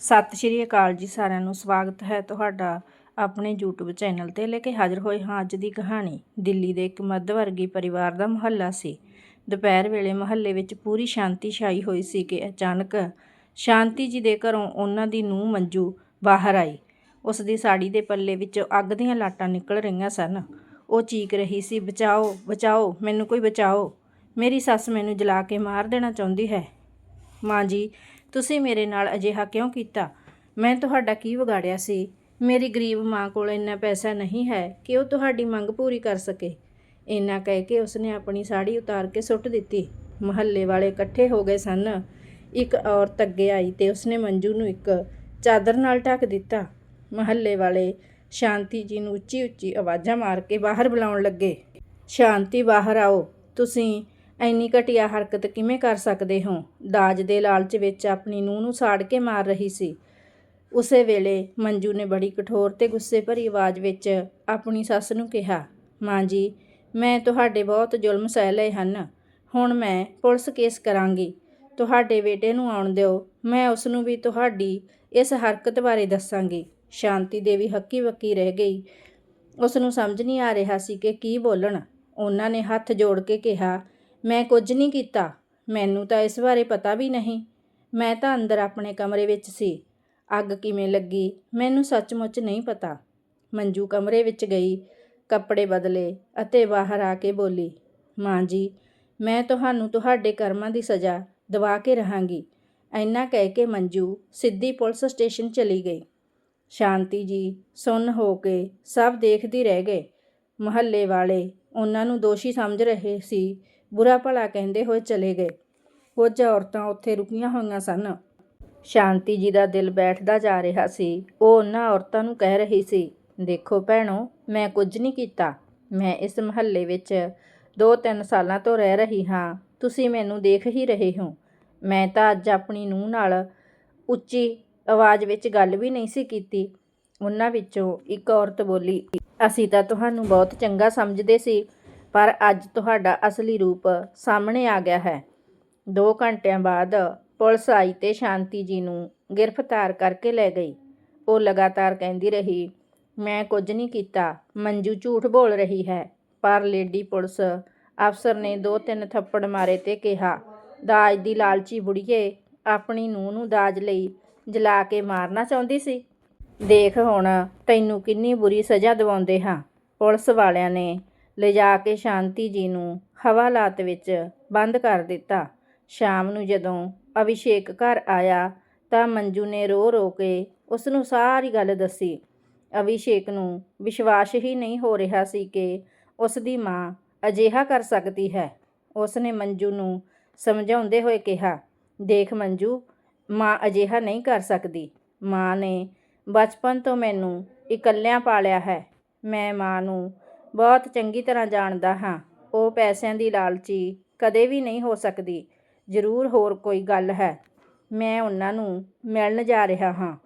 ਸਤਿ ਸ਼੍ਰੀ ਅਕਾਲ ਜੀ ਸਾਰਿਆਂ ਨੂੰ, ਸਵਾਗਤ ਹੈ ਤੁਹਾਡਾ ਆਪਣੇ YouTube ਚੈਨਲ ਤੇ ਲੈ ਕੇ ਹਾਜ਼ਰ ਹੋਏ ਹਾਂ ਅੱਜ ਦੀ ਕਹਾਣੀ, ਦਿੱਲੀ ਦੇ ਇੱਕ ਮੱਧ ਵਰਗੀ ਪਰਿਵਾਰ ਦਾ ਮੁਹੱਲਾ ਸੀ। ਦੁਪਹਿਰ ਵੇਲੇ ਮੁਹੱਲੇ ਵਿੱਚ ਪੂਰੀ ਸ਼ਾਂਤੀ ਛਾਈ ਹੋਈ ਸੀ ਕਿ ਅਚਾਨਕ ਸ਼ਾਂਤੀ ਜੀ ਦੇ ਘਰੋਂ ਉਹਨਾਂ ਦੀ ਨੂੰਹ ਮੰਜੂ ਬਾਹਰ ਆਈ। ਉਸ ਦੀ ਸਾੜੀ ਦੇ ਪੱਲੇ ਵਿੱਚੋਂ ਅੱਗ ਦੀਆਂ ਲਾਟਾਂ ਨਿਕਲ ਰਹੀਆਂ ਸਨ। ਉਹ ਚੀਕ ਰਹੀ ਸੀ, ਬਚਾਓ ਬਚਾਓ, ਮੈਨੂੰ ਕੋਈ ਬਚਾਓ, ਮੇਰੀ ਸੱਸ ਮੈਨੂੰ ਜਲਾ ਕੇ ਮਾਰ ਦੇਣਾ ਚਾਹੁੰਦੀ ਹੈ। ਮਾਂ ਜੀ ਤੁਸੀਂ ਮੇਰੇ ਨਾਲ ਅਜਿਹਾ ਕਿਉਂ ਕੀਤਾ? ਮੈਂ ਤੁਹਾਡਾ ਕੀ ਵਿਗਾੜਿਆ ਸੀ? ਮੇਰੀ ਗਰੀਬ ਮਾਂ ਕੋਲ ਇੰਨਾ ਪੈਸਾ ਨਹੀਂ ਹੈ ਕਿ ਉਹ ਤੁਹਾਡੀ ਮੰਗ ਪੂਰੀ ਕਰ ਸਕੇ। ਇੰਨਾ ਕਹਿ ਕੇ ਉਸਨੇ ਆਪਣੀ ਸਾੜੀ ਉਤਾਰ ਕੇ ਸੁੱਟ ਦਿੱਤੀ। ਮੁਹੱਲੇ ਵਾਲੇ ਇਕੱਠੇ ਹੋ ਗਏ ਸਨ। ਇੱਕ ਔਰਤ ਅੱਗੇ ਆਈ ਤੇ ਉਸਨੇ ਮੰਜੂ ਨੂੰ ਇੱਕ ਚਾਦਰ ਨਾਲ ਢੱਕ ਦਿੱਤਾ। ਮੁਹੱਲੇ ਵਾਲੇ ਸ਼ਾਂਤੀ ਜੀ ਨੂੰ ਉੱਚੀ ਉੱਚੀ ਆਵਾਜ਼ਾਂ ਮਾਰ ਕੇ ਬਾਹਰ ਬੁਲਾਉਣ ਲੱਗੇ। ਸ਼ਾਂਤੀ, ਬਾਹਰ ਆਓ। ਤੁਸੀਂ ਐਨੀ ਘਟੀਆ ਹਰਕਤ ਕਿਵੇਂ ਕਰ ਸਕਦੇ ਹੋ? ਦਾਜ ਦੇ ਲਾਲਚ ਵਿੱਚ ਆਪਣੀ ਨੂੰਹ ਨੂੰ ਸਾੜ ਕੇ ਮਾਰ ਰਹੀ ਸੀ। ਉਸੇ ਵੇਲੇ ਮੰਜੂ ਨੇ ਬੜੀ ਕਠੋਰ ਤੇ ਗੁੱਸੇ ਭਰੀ ਆਵਾਜ਼ ਵਿੱਚ ਆਪਣੀ ਸੱਸ ਨੂੰ ਕਿਹਾ, ਮਾਂ ਜੀ, ਮੈਂ ਤੁਹਾਡੇ ਬਹੁਤ ਜ਼ੁਲਮ ਸਹਿ ਲਏ ਹਨ। ਹੁਣ ਮੈਂ ਪੁਲਿਸ ਕੇਸ ਕਰਾਂਗੀ। ਤੁਹਾਡੇ ਬੇਟੇ ਨੂੰ ਆਉਣ ਦਿਓ। ਮੈਂ ਉਸ ਨੂੰ ਵੀ ਤੁਹਾਡੀ ਇਸ ਹਰਕਤ ਬਾਰੇ ਦੱਸਾਂਗੀ। ਸ਼ਾਂਤੀ ਦੇਵੀ ਹੱਕੀ ਬੱਕੀ ਰਹਿ ਗਈ। ਉਸ ਨੂੰ ਸਮਝ ਨਹੀਂ ਆ ਰਿਹਾ ਸੀ ਕਿ ਕੀ ਬੋਲਣ। ਉਹਨਾਂ ਨੇ ਹੱਥ ਜੋੜ ਕੇ ਕਿਹਾ ਮੈਂ ਕੁਝ ਨਹੀਂ ਕੀਤਾ। ਮੈਨੂੰ ਤਾਂ ਇਸ ਬਾਰੇ ਪਤਾ ਵੀ ਨਹੀਂ। ਮੈਂ ਤਾਂ ਅੰਦਰ ਆਪਣੇ ਕਮਰੇ ਵਿੱਚ ਸੀ। ਅੱਗ ਕਿਵੇਂ ਲੱਗੀ, ਮੈਨੂੰ ਸੱਚਮੁੱਚ ਨਹੀਂ ਪਤਾ। ਮੰਜੂ ਕਮਰੇ ਵਿੱਚ ਗਈ, ਕੱਪੜੇ ਬਦਲੇ ਅਤੇ ਬਾਹਰ ਆ ਕੇ ਬੋਲੀ, ਮਾਂ ਜੀ, ਮੈਂ ਤੁਹਾਨੂੰ ਤੁਹਾਡੇ ਕਰਮਾਂ ਦੀ ਸਜ਼ਾ ਦਵਾ ਕੇ ਰਹਾਂਗੀ। ਐਨਾ ਕਹਿ ਕੇ ਮੰਜੂ ਸਿੱਧੀ ਪੁਲਿਸ ਸਟੇਸ਼ਨ ਚਲੀ ਗਈ। ਸ਼ਾਂਤੀ ਜੀ ਸੁੰਨ ਹੋ ਕੇ ਸਭ ਦੇਖਦੀ ਰਹਿ ਗਏ। ਮੁਹੱਲੇ ਵਾਲੇ ਉਹਨਾਂ ਨੂੰ ਦੋਸ਼ੀ ਸਮਝ ਰਹੇ ਸੀ ਬੁਰਾ ਭਲਾ ਕਹਿੰਦੇ ਹੋਏ ਚਲੇ ਗਏ। ਕੁਝ ਔਰਤਾਂ ਉੱਥੇ ਰੁਕੀਆਂ ਹੋਈਆਂ ਸਨ। ਸ਼ਾਂਤੀ ਜੀ ਦਾ ਦਿਲ ਬੈਠਦਾ ਜਾ ਰਿਹਾ ਸੀ। ਉਹ ਉਹਨਾਂ ਔਰਤਾਂ ਨੂੰ ਕਹਿ ਰਹੀ ਸੀ, ਦੇਖੋ ਭੈਣੋ, ਮੈਂ ਕੁਝ ਨਹੀਂ ਕੀਤਾ। ਮੈਂ ਇਸ ਮੁਹੱਲੇ ਵਿੱਚ 2-3 ਸਾਲਾਂ ਤੋਂ ਰਹਿ ਰਹੀ ਹਾਂ। ਤੁਸੀਂ ਮੈਨੂੰ ਦੇਖ ਹੀ ਰਹੇ ਹੋ। ਮੈਂ ਤਾਂ ਅੱਜ ਆਪਣੀ ਨੂੰਹ ਨਾਲ ਉੱਚੀ ਆਵਾਜ਼ ਵਿੱਚ ਗੱਲ ਵੀ ਨਹੀਂ ਸੀ ਕੀਤੀ। ਉਹਨਾਂ ਵਿੱਚੋਂ ਇੱਕ ਔਰਤ ਬੋਲੀ, ਅਸੀਂ ਤਾਂ ਤੁਹਾਨੂੰ ਬਹੁਤ ਚੰਗਾ ਸਮਝਦੇ ਸੀ। ਪਰ ਅੱਜ ਤੁਹਾਡਾ ਅਸਲੀ ਰੂਪ ਸਾਹਮਣੇ ਆ ਗਿਆ ਹੈ। 2 ਘੰਟਿਆਂ ਬਾਅਦ ਪੁਲਿਸ ਆਈ ਤੇ ਸ਼ਾਂਤੀ ਜੀ ਨੂੰ ਗ੍ਰਿਫਤਾਰ ਕਰਕੇ ਲੈ ਗਈ। ਉਹ ਲਗਾਤਾਰ ਕਹਿੰਦੀ ਰਹੀ, ਮੈਂ ਕੁਝ ਨਹੀਂ ਕੀਤਾ, ਮੰਜੂ ਝੂਠ ਬੋਲ ਰਹੀ ਹੈ। ਪਰ ਲੇਡੀ ਪੁਲਿਸ ਅਫਸਰ ਨੇ ਦੋ ਤਿੰਨ ਥੱਪੜ ਮਾਰੇ ਤੇ ਕਿਹਾ, ਦਾਜ ਦੀ ਲਾਲਚੀ ਬੁੜੀਏ, ਆਪਣੀ ਨੂੰਹ ਨੂੰ ਦਾਜ ਲਈ ਜਲਾ ਕੇ ਮਾਰਨਾ ਚਾਹੁੰਦੀ ਸੀ। ਦੇਖ ਹੁਣ ਤੈਨੂੰ ਕਿੰਨੀ ਬੁਰੀ ਸਜ਼ਾ ਦਿਵਾਉਂਦੇ ਹਾਂ। ਪੁਲਿਸ ਵਾਲਿਆਂ ਨੇ ਲਿਜਾ ਕੇ ਸ਼ਾਂਤੀ ਜੀ ਨੂੰ ਹਵਾਲਾਤ ਵਿੱਚ ਬੰਦ ਕਰ ਦਿੱਤਾ। ਸ਼ਾਮ ਨੂੰ ਜਦੋਂ ਅਭਿਸ਼ੇਕ ਘਰ ਆਇਆ ਤਾਂ ਮੰਜੂ ਨੇ ਰੋ ਰੋ ਕੇ ਉਸ ਨੂੰ ਸਾਰੀ ਗੱਲ ਦੱਸੀ। ਅਭਿਸ਼ੇਕ ਨੂੰ ਵਿਸ਼ਵਾਸ ਹੀ ਨਹੀਂ ਹੋ ਰਿਹਾ ਸੀ ਕਿ ਉਸ ਦੀ ਮਾਂ ਅਜਿਹਾ ਕਰ ਸਕਦੀ ਹੈ। ਉਸ ਨੇ ਮੰਜੂ ਨੂੰ ਸਮਝਾਉਂਦੇ ਹੋਏ ਕਿਹਾ, ਦੇਖ ਮੰਜੂ, ਮਾਂ ਅਜਿਹਾ ਨਹੀਂ ਕਰ ਸਕਦੀ। ਮਾਂ ਨੇ ਬਚਪਨ ਤੋਂ ਮੈਨੂੰ ਇਕੱਲਿਆਂ ਪਾਲਿਆ ਹੈ। ਮੈਂ ਮਾਂ ਨੂੰ ਬਹੁਤ ਚੰਗੀ ਤਰ੍ਹਾਂ ਜਾਣਦਾ ਹਾਂ। ਉਹ ਪੈਸਿਆਂ ਦੀ ਲਾਲਚੀ ਕਦੇ ਵੀ ਨਹੀਂ ਹੋ ਸਕਦੀ। ਜ਼ਰੂਰ ਹੋਰ ਕੋਈ ਗੱਲ ਹੈ। ਮੈਂ ਉਹਨਾਂ ਨੂੰ ਮਿਲਣ ਜਾ ਰਿਹਾ ਹਾਂ।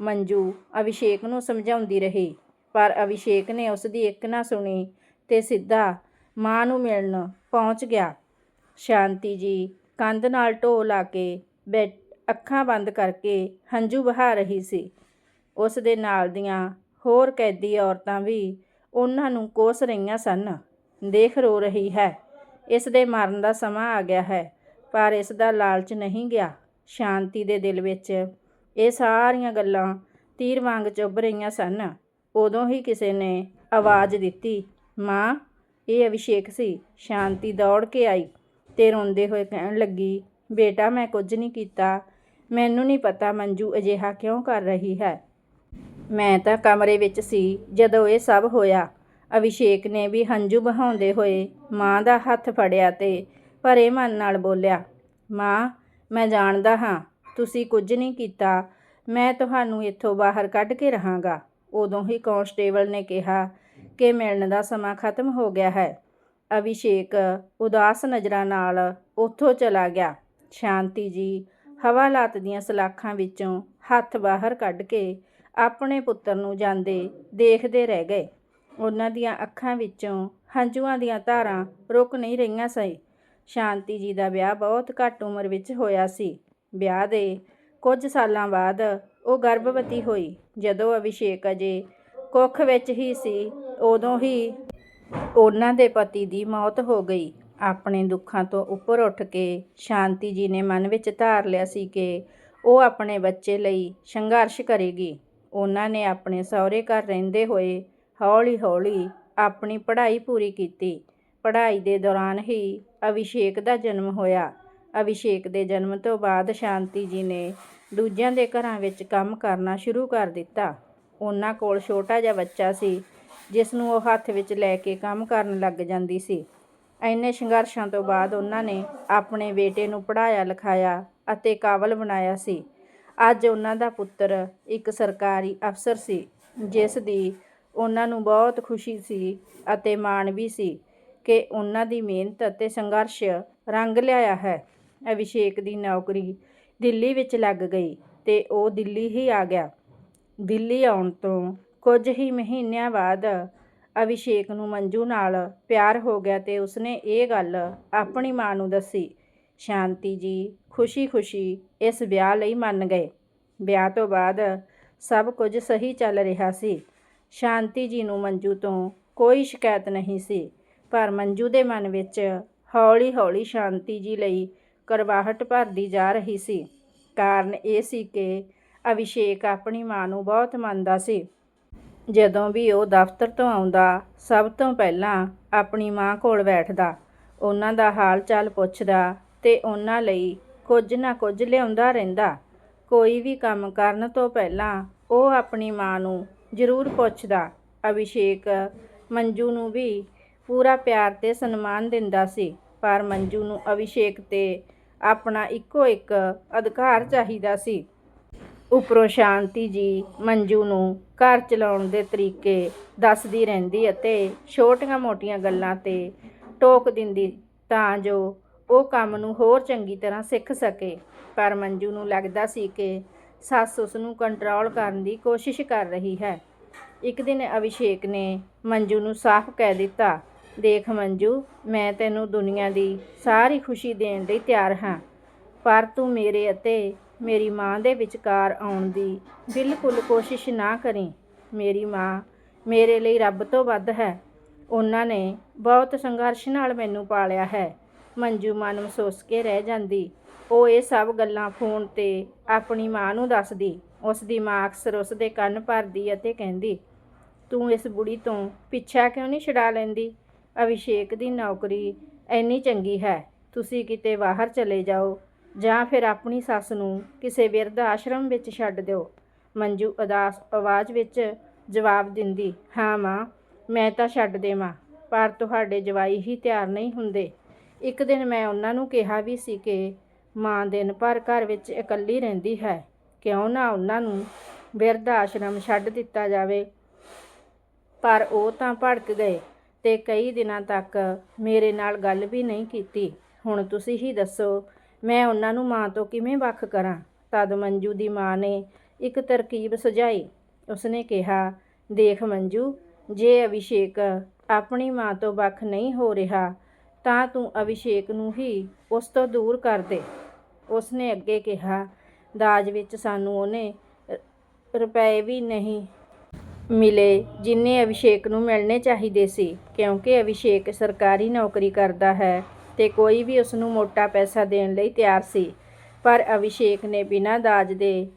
ਮੰਜੂ ਅਭਿਸ਼ੇਕ ਨੂੰ ਸਮਝਾਉਂਦੀ ਰਹੀ, ਪਰ ਅਭਿਸ਼ੇਕ ਨੇ ਉਸ ਦੀ ਇੱਕ ਨਾ ਸੁਣੀ ਤੇ ਸਿੱਧਾ ਮਾਂ ਨੂੰ ਮਿਲਣ ਪਹੁੰਚ ਗਿਆ। ਸ਼ਾਂਤੀ ਜੀ ਕੰਧ ਨਾਲ ਢੋ ਲਾ ਕੇ ਬੈ ਅੱਖਾਂ ਬੰਦ ਕਰਕੇ ਹੰਝੂ ਵਹਾ ਰਹੀ ਸੀ। ਉਸ ਦੇ ਨਾਲ ਦੀਆਂ ਹੋਰ ਕੈਦੀ ਔਰਤਾਂ ਵੀ ਉਹਨਾਂ ਨੂੰ ਕੋਸ ਰਹੀਆਂ ਸਨ। ਦੇਖ ਰੋ ਰਹੀ ਹੈ। ਇਸ ਦੇ ਮਰਨ ਦਾ ਸਮਾਂ ਆ ਗਿਆ ਹੈ, ਪਰ ਇਸ ਦਾ ਲਾਲਚ ਨਹੀਂ ਗਿਆ। ਸ਼ਾਂਤੀ ਦੇ ਦਿਲ ਵਿੱਚ ਇਹ ਸਾਰੀਆਂ ਗੱਲਾਂ ਤੀਰ ਵਾਂਗ ਚੁੱਭ ਰਹੀਆਂ ਸਨ। ਉਦੋਂ ਹੀ ਕਿਸੇ ਨੇ ਆਵਾਜ਼ ਦਿੱਤੀ, ਮਾਂ, ਇਹ ਅਭਿਸ਼ੇਕ ਸੀ। ਸ਼ਾਂਤੀ ਦੌੜ ਕੇ ਆਈ। ਤੇ ਰੋਂਦੇ ਹੋਏ ਕਹਿਣ ਲੱਗੀ, ਬੇਟਾ, ਮੈਂ ਕੁਝ ਨਹੀਂ ਕੀਤਾ। ਮੈਨੂੰ ਨਹੀਂ ਪਤਾ ਮੰਜੂ ਅਜਿਹਾ ਕਿਉਂ ਕਰ ਰਹੀ ਹੈ। ਮੈਂ ਤਾਂ ਕਮਰੇ ਵਿੱਚ ਸੀ ਜਦੋਂ ਇਹ ਸਭ ਹੋਇਆ। ਅਭਿਸ਼ੇਕ ਨੇ ਵੀ ਹੰਝੂ ਬਹਾਉਂਦੇ ਹੋਏ ਮਾਂ ਦਾ ਹੱਥ ਫੜਿਆ ਤੇ ਭਰੇ ਮਨ ਨਾਲ ਬੋਲਿਆ, ਮਾਂ, ਮੈਂ ਜਾਣਦਾ ਹਾਂ, ਤੁਸੀਂ ਕੁਝ ਨਹੀਂ ਕੀਤਾ। ਮੈਂ ਤੁਹਾਨੂੰ ਇੱਥੋਂ ਬਾਹਰ ਕੱਢ ਕੇ ਰਹਾਂਗਾ। ਉਦੋਂ ਹੀ ਕਾਂਸਟੇਬਲ ਨੇ ਕਿਹਾ ਕਿ ਮਿਲਣ ਦਾ ਸਮਾਂ ਖਤਮ ਹੋ ਗਿਆ ਹੈ। ਅਭਿਸ਼ੇਕ ਉਦਾਸ ਨਜ਼ਰਾਂ ਨਾਲ ਉੱਥੋਂ ਚਲਾ ਗਿਆ। ਸ਼ਾਂਤੀ ਜੀ ਹਵਾਲਾਤ ਦੀਆਂ ਸਲਾਖਾਂ ਵਿੱਚੋਂ ਹੱਥ ਬਾਹਰ ਕੱਢ ਕੇ ਆਪਣੇ ਪੁੱਤਰ ਨੂੰ ਜਾਂਦੇ ਦੇਖਦੇ ਰਹਿ ਗਏ। ਉਹਨਾਂ ਦੀਆਂ ਅੱਖਾਂ ਵਿੱਚੋਂ ਹੰਝੂਆਂ ਦੀਆਂ ਧਾਰਾਂ ਰੁਕ ਨਹੀਂ ਰਹੀਆਂ ਸੀ ਸ਼ਾਂਤੀ ਜੀ ਦਾ ਵਿਆਹ ਬਹੁਤ ਘੱਟ ਉਮਰ ਵਿੱਚ ਹੋਇਆ ਸੀ। ਵਿਆਹ ਦੇ ਕੁਝ ਸਾਲਾਂ ਬਾਅਦ ਉਹ ਗਰਭਵਤੀ ਹੋਈ। ਜਦੋਂ ਅਭਿਸ਼ੇਕ ਅਜੇ ਕੁੱਖ ਵਿੱਚ ਹੀ ਸੀ, ਉਦੋਂ ਹੀ ਉਹਨਾਂ ਦੇ ਪਤੀ ਦੀ ਮੌਤ ਹੋ ਗਈ। ਆਪਣੇ ਦੁੱਖਾਂ ਤੋਂ ਉੱਪਰ ਉੱਠ ਕੇ ਸ਼ਾਂਤੀ ਜੀ ਨੇ ਮਨ ਵਿੱਚ ਧਾਰ ਲਿਆ ਸੀ ਕਿ ਉਹ ਆਪਣੇ ਬੱਚੇ ਲਈ ਸੰਘਰਸ਼ ਕਰੇਗੀ। ਉਹਨਾਂ ਨੇ ਆਪਣੇ ਸਹੁਰੇ ਘਰ ਰਹਿੰਦੇ ਹੋਏ ਹੌਲੀ-ਹੌਲੀ ਆਪਣੀ ਪੜ੍ਹਾਈ ਪੂਰੀ ਕੀਤੀ। ਪੜ੍ਹਾਈ ਦੇ ਦੌਰਾਨ ਹੀ ਅਭਿਸ਼ੇਕ ਦਾ ਜਨਮ ਹੋਇਆ। ਅਭਿਸ਼ੇਕ ਦੇ ਜਨਮ ਤੋਂ ਬਾਅਦ ਸ਼ਾਂਤੀ ਜੀ ਨੇ ਦੂਜਿਆਂ ਦੇ ਘਰਾਂ ਵਿੱਚ ਕੰਮ ਕਰਨਾ ਸ਼ੁਰੂ ਕਰ ਦਿੱਤਾ। ਉਹਨਾਂ ਕੋਲ ਛੋਟਾ ਜਿਹਾ ਬੱਚਾ ਸੀ ਜਿਸ ਨੂੰ ਉਹ ਹੱਥ ਵਿੱਚ ਲੈ ਕੇ ਕੰਮ ਕਰਨ ਲੱਗ ਜਾਂਦੀ ਸੀ। ਇੰਨੇ ਸੰਘਰਸ਼ਾਂ ਤੋਂ ਬਾਅਦ ਉਹਨਾਂ ਨੇ ਆਪਣੇ ਬੇਟੇ ਨੂੰ ਪੜ੍ਹਾਇਆ ਲਿਖਾਇਆ ਅਤੇ ਕਾਬਲ ਬਣਾਇਆ ਸੀ। ਅੱਜ ਉਹਨਾਂ ਦਾ ਪੁੱਤਰ ਇੱਕ ਸਰਕਾਰੀ ਅਫਸਰ ਸੀ, ਜਿਸ ਦੀ ਉਹਨਾਂ ਨੂੰ ਬਹੁਤ ਖੁਸ਼ੀ ਸੀ ਅਤੇ ਮਾਣ ਵੀ ਸੀ ਕਿ ਉਹਨਾਂ ਦੀ ਮਿਹਨਤ ਅਤੇ ਸੰਘਰਸ਼ ਰੰਗ ਲਿਆਇਆ ਹੈ। ਅਭਿਸ਼ੇਕ ਦੀ ਨੌਕਰੀ ਦਿੱਲੀ ਵਿੱਚ ਲੱਗ ਗਈ ਤੇ ਉਹ ਦਿੱਲੀ ਹੀ ਆ ਗਿਆ। ਦਿੱਲੀ ਆਉਣ ਤੋਂ ਕੁਝ ਹੀ ਮਹੀਨਿਆਂ ਬਾਅਦ ਅਭਿਸ਼ੇਕ ਨੂੰ ਮੰਜੂ ਨਾਲ ਪਿਆਰ ਹੋ ਗਿਆ ਤੇ ਉਸਨੇ ਇਹ ਗੱਲ ਆਪਣੀ ਮਾਂ ਨੂੰ ਦੱਸੀ ਸ਼ਾਂਤੀ ਜੀ, ਖੁਸ਼ੀ-ਖੁਸ਼ੀ ਇਸ ਵਿਆਹ ਲਈ ਮੰਨ ਗਏ। ਵਿਆਹ ਤੋਂ ਬਾਅਦ ਸਭ ਕੁਝ ਸਹੀ ਚੱਲ ਰਿਹਾ ਸੀ। ਸ਼ਾਂਤੀ ਜੀ ਨੂੰ ਮੰਜੂ ਤੋਂ ਕੋਈ ਸ਼ਿਕਾਇਤ ਨਹੀਂ ਸੀ, ਪਰ ਮੰਜੂ ਦੇ ਮਨ ਵਿੱਚ ਹੌਲੀ-ਹੌਲੀ ਸ਼ਾਂਤੀ ਜੀ ਲਈ ਕਰਵਾਹਟ ਭਰਦੀ ਜਾ ਰਹੀ ਸੀ। ਕਾਰਨ ਇਹ ਸੀ ਕਿ ਅਭਿਸ਼ੇਕ ਆਪਣੀ ਮਾਂ ਨੂੰ ਬਹੁਤ ਮੰਨਦਾ ਸੀ। ਜਦੋਂ ਵੀ ਉਹ ਦਫ਼ਤਰ ਤੋਂ ਆਉਂਦਾ, ਸਭ ਤੋਂ ਪਹਿਲਾਂ ਆਪਣੀ ਮਾਂ ਕੋਲ ਬੈਠਦਾ। ਉਹਨਾਂ ਦਾ ਹਾਲ ਚਾਲ ਪੁੱਛਦਾ ਤੇ ਉਹਨਾਂ ਲਈ ਕੁਝ ਨਾ ਕੁਝ ਲਿਆਉਂਦਾ ਰਹਿੰਦਾ। ਕੋਈ ਵੀ ਕੰਮ ਕਰਨ ਤੋਂ ਪਹਿਲਾਂ ਉਹ ਆਪਣੀ ਮਾਂ ਨੂੰ ਜ਼ਰੂਰ ਪੁੱਛਦਾ। ਅਭਿਸ਼ੇਕ ਮੰਜੂ ਨੂੰ ਵੀ ਪੂਰਾ ਪਿਆਰ ਤੇ ਸਨਮਾਨ ਦਿੰਦਾ ਸੀ, ਪਰ ਮੰਜੂ ਨੂੰ ਅਭਿਸ਼ੇਕ ਤੇ ਆਪਣਾ ਇੱਕੋ ਇੱਕ ਅਧਿਕਾਰ ਚਾਹੀਦਾ ਸੀ। ਉੱਪਰੋਂ ਸ਼ਾਂਤੀ ਜੀ ਮੰਜੂ ਨੂੰ ਘਰ ਚਲਾਉਣ ਦੇ ਤਰੀਕੇ ਦੱਸਦੀ ਰਹਿੰਦੀ ਅਤੇ ਛੋਟੀਆਂ-ਮੋਟੀਆਂ ਗੱਲਾਂ ਤੇ ਟੋਕ ਦਿੰਦੀ ਤਾਂ ਜੋ ਉਹ ਕੰਮ ਨੂੰ ਹੋਰ ਚੰਗੀ ਤਰ੍ਹਾਂ ਸਿੱਖ ਸਕੇ। ਪਰ ਮੰਜੂ ਨੂੰ ਲੱਗਦਾ ਸੀ ਕਿ ਸੱਸ ਉਸ ਨੂੰ ਕੰਟਰੋਲ ਕਰਨ ਦੀ ਕੋਸ਼ਿਸ਼ ਕਰ ਰਹੀ ਹੈ। ਇੱਕ ਦਿਨ ਅਭਿਸ਼ੇਕ ਨੇ ਮੰਜੂ ਨੂੰ ਸਾਫ਼ ਕਹਿ ਦਿੱਤਾ, ਦੇਖ ਮੰਜੂ, ਮੈਂ ਤੈਨੂੰ ਦੁਨੀਆ ਦੀ ਸਾਰੀ ਖੁਸ਼ੀ ਦੇਣ ਲਈ ਤਿਆਰ ਹਾਂ, ਪਰ ਤੂੰ ਮੇਰੇ ਅਤੇ ਮੇਰੀ ਮਾਂ ਦੇ ਵਿਚਕਾਰ ਆਉਣ ਦੀ ਬਿਲਕੁਲ ਕੋਸ਼ਿਸ਼ ਨਾ ਕਰੀ। ਮੇਰੀ ਮਾਂ ਮੇਰੇ ਲਈ ਰੱਬ ਤੋਂ ਵੱਧ ਹੈ। ਉਹਨਾਂ ਨੇ ਬਹੁਤ ਸੰਘਰਸ਼ ਨਾਲ ਮੈਨੂੰ ਪਾਲਿਆ ਹੈ। ਮੰਜੂ ਮਨ ਮਹਿਸੂਸ ਕੇ ਰਹਿ ਜਾਂਦੀ। ਉਹ ਇਹ ਸਭ ਗੱਲਾਂ ਫੋਨ ਤੇ ਆਪਣੀ ਮਾਂ ਨੂੰ ਦੱਸਦੀ। ਉਸ ਦੀ ਮਾਂ ਅਕਸਰ ਉਸ ਦੇ ਕੰਨ ਭਰਦੀ ਅਤੇ ਕਹਿੰਦੀ, ਤੂੰ ਇਸ ਬੁੜੀ ਤੋਂ ਪਿੱਛਾ ਕਿਉਂ ਨਹੀਂ ਛਡਾ ਲੈਂਦੀ? ਅਭਿਸ਼ੇਕ ਦੀ ਨੌਕਰੀ ਇੰਨੀ ਚੰਗੀ ਹੈ, ਤੁਸੀਂ ਕਿਤੇ ਬਾਹਰ ਚਲੇ ਜਾਓ ਜਾਂ ਫਿਰ ਆਪਣੀ ਸੱਸ ਨੂੰ ਕਿਸੇ ਬਿਰਧ ਆਸ਼ਰਮ ਵਿੱਚ ਛੱਡ ਦਿਓ। ਮੰਜੂ ਉਦਾਸ ਆਵਾਜ਼ ਵਿੱਚ ਜਵਾਬ ਦਿੰਦੀ, ਹਾਂ ਮਾਂ, ਮੈਂ ਤਾਂ ਛੱਡ ਦੇਵਾਂ, ਪਰ ਤੁਹਾਡੇ ਜਵਾਈ ਹੀ ਤਿਆਰ ਨਹੀਂ ਹੁੰਦੇ। ਇੱਕ ਦਿਨ ਮੈਂ ਉਹਨਾਂ ਨੂੰ ਕਿਹਾ ਵੀ ਸੀ ਕਿ ਮਾਂ ਦਿਨ ਭਰ ਘਰ ਵਿੱਚ ਇਕੱਲੀ ਰਹਿੰਦੀ ਹੈ, ਕਿਉਂ ਨਾ ਉਹਨਾਂ ਨੂੰ ਬਿਰਧ ਆਸ਼ਰਮ ਛੱਡ ਦਿੱਤਾ ਜਾਵੇ। ਪਰ ਉਹ ਤਾਂ ਭੜਕ ਗਏ ਤੇ ਕਈ ਦਿਨਾਂ ਤੱਕ ਮੇਰੇ ਨਾਲ ਗੱਲ ਵੀ ਨਹੀਂ ਕੀਤੀ। ਹੁਣ ਤੁਸੀਂ ਹੀ ਦੱਸੋ, ਮੈਂ ਉਹਨਾਂ ਨੂੰ ਮਾਂ ਤੋਂ ਕਿਵੇਂ ਵੱਖ ਕਰਾਂ? ਤਦ ਮੰਜੂ ਦੀ ਮਾਂ ਨੇ ਇੱਕ ਤਰਕੀਬ ਸੁਝਾਈ। ਉਸਨੇ ਕਿਹਾ, ਦੇਖ ਮੰਜੂ, ਜੇ ਅਭਿਸ਼ੇਕ ਆਪਣੀ ਮਾਂ ਤੋਂ ਵੱਖ ਨਹੀਂ ਹੋ ਰਿਹਾ ਤਾਂ ਤੂੰ ਅਭਿਸ਼ੇਕ ਨੂੰ ਹੀ ਉਸ ਤੋਂ ਦੂਰ ਕਰ ਦੇ। ਉਸਨੇ ਅੱਗੇ ਕਿਹਾ, ਦਾਜ ਵਿੱਚ ਸਾਨੂੰ ਉਹਨੇ ਰੁਪਏ ਵੀ ਨਹੀਂ ਮਿਲੇ ਜਿੰਨੇ ਅਭਿਸ਼ੇਕ ਨੂੰ ਮਿਲਣੇ ਚਾਹੀਦੇ ਸੀ, ਕਿਉਂਕਿ ਅਭਿਸ਼ੇਕ ਸਰਕਾਰੀ ਨੌਕਰੀ ਕਰਦਾ ਹੈ ਤੇ ਕੋਈ ਵੀ ਉਸ ਨੂੰ ਮੋਟਾ ਪੈਸਾ ਦੇਣ ਲਈ ਤਿਆਰ ਸੀ। ਪਰ ਅਭਿਸ਼ੇਕ ਨੇ ਬਿਨਾਂ ਦਾਜ ਦੇ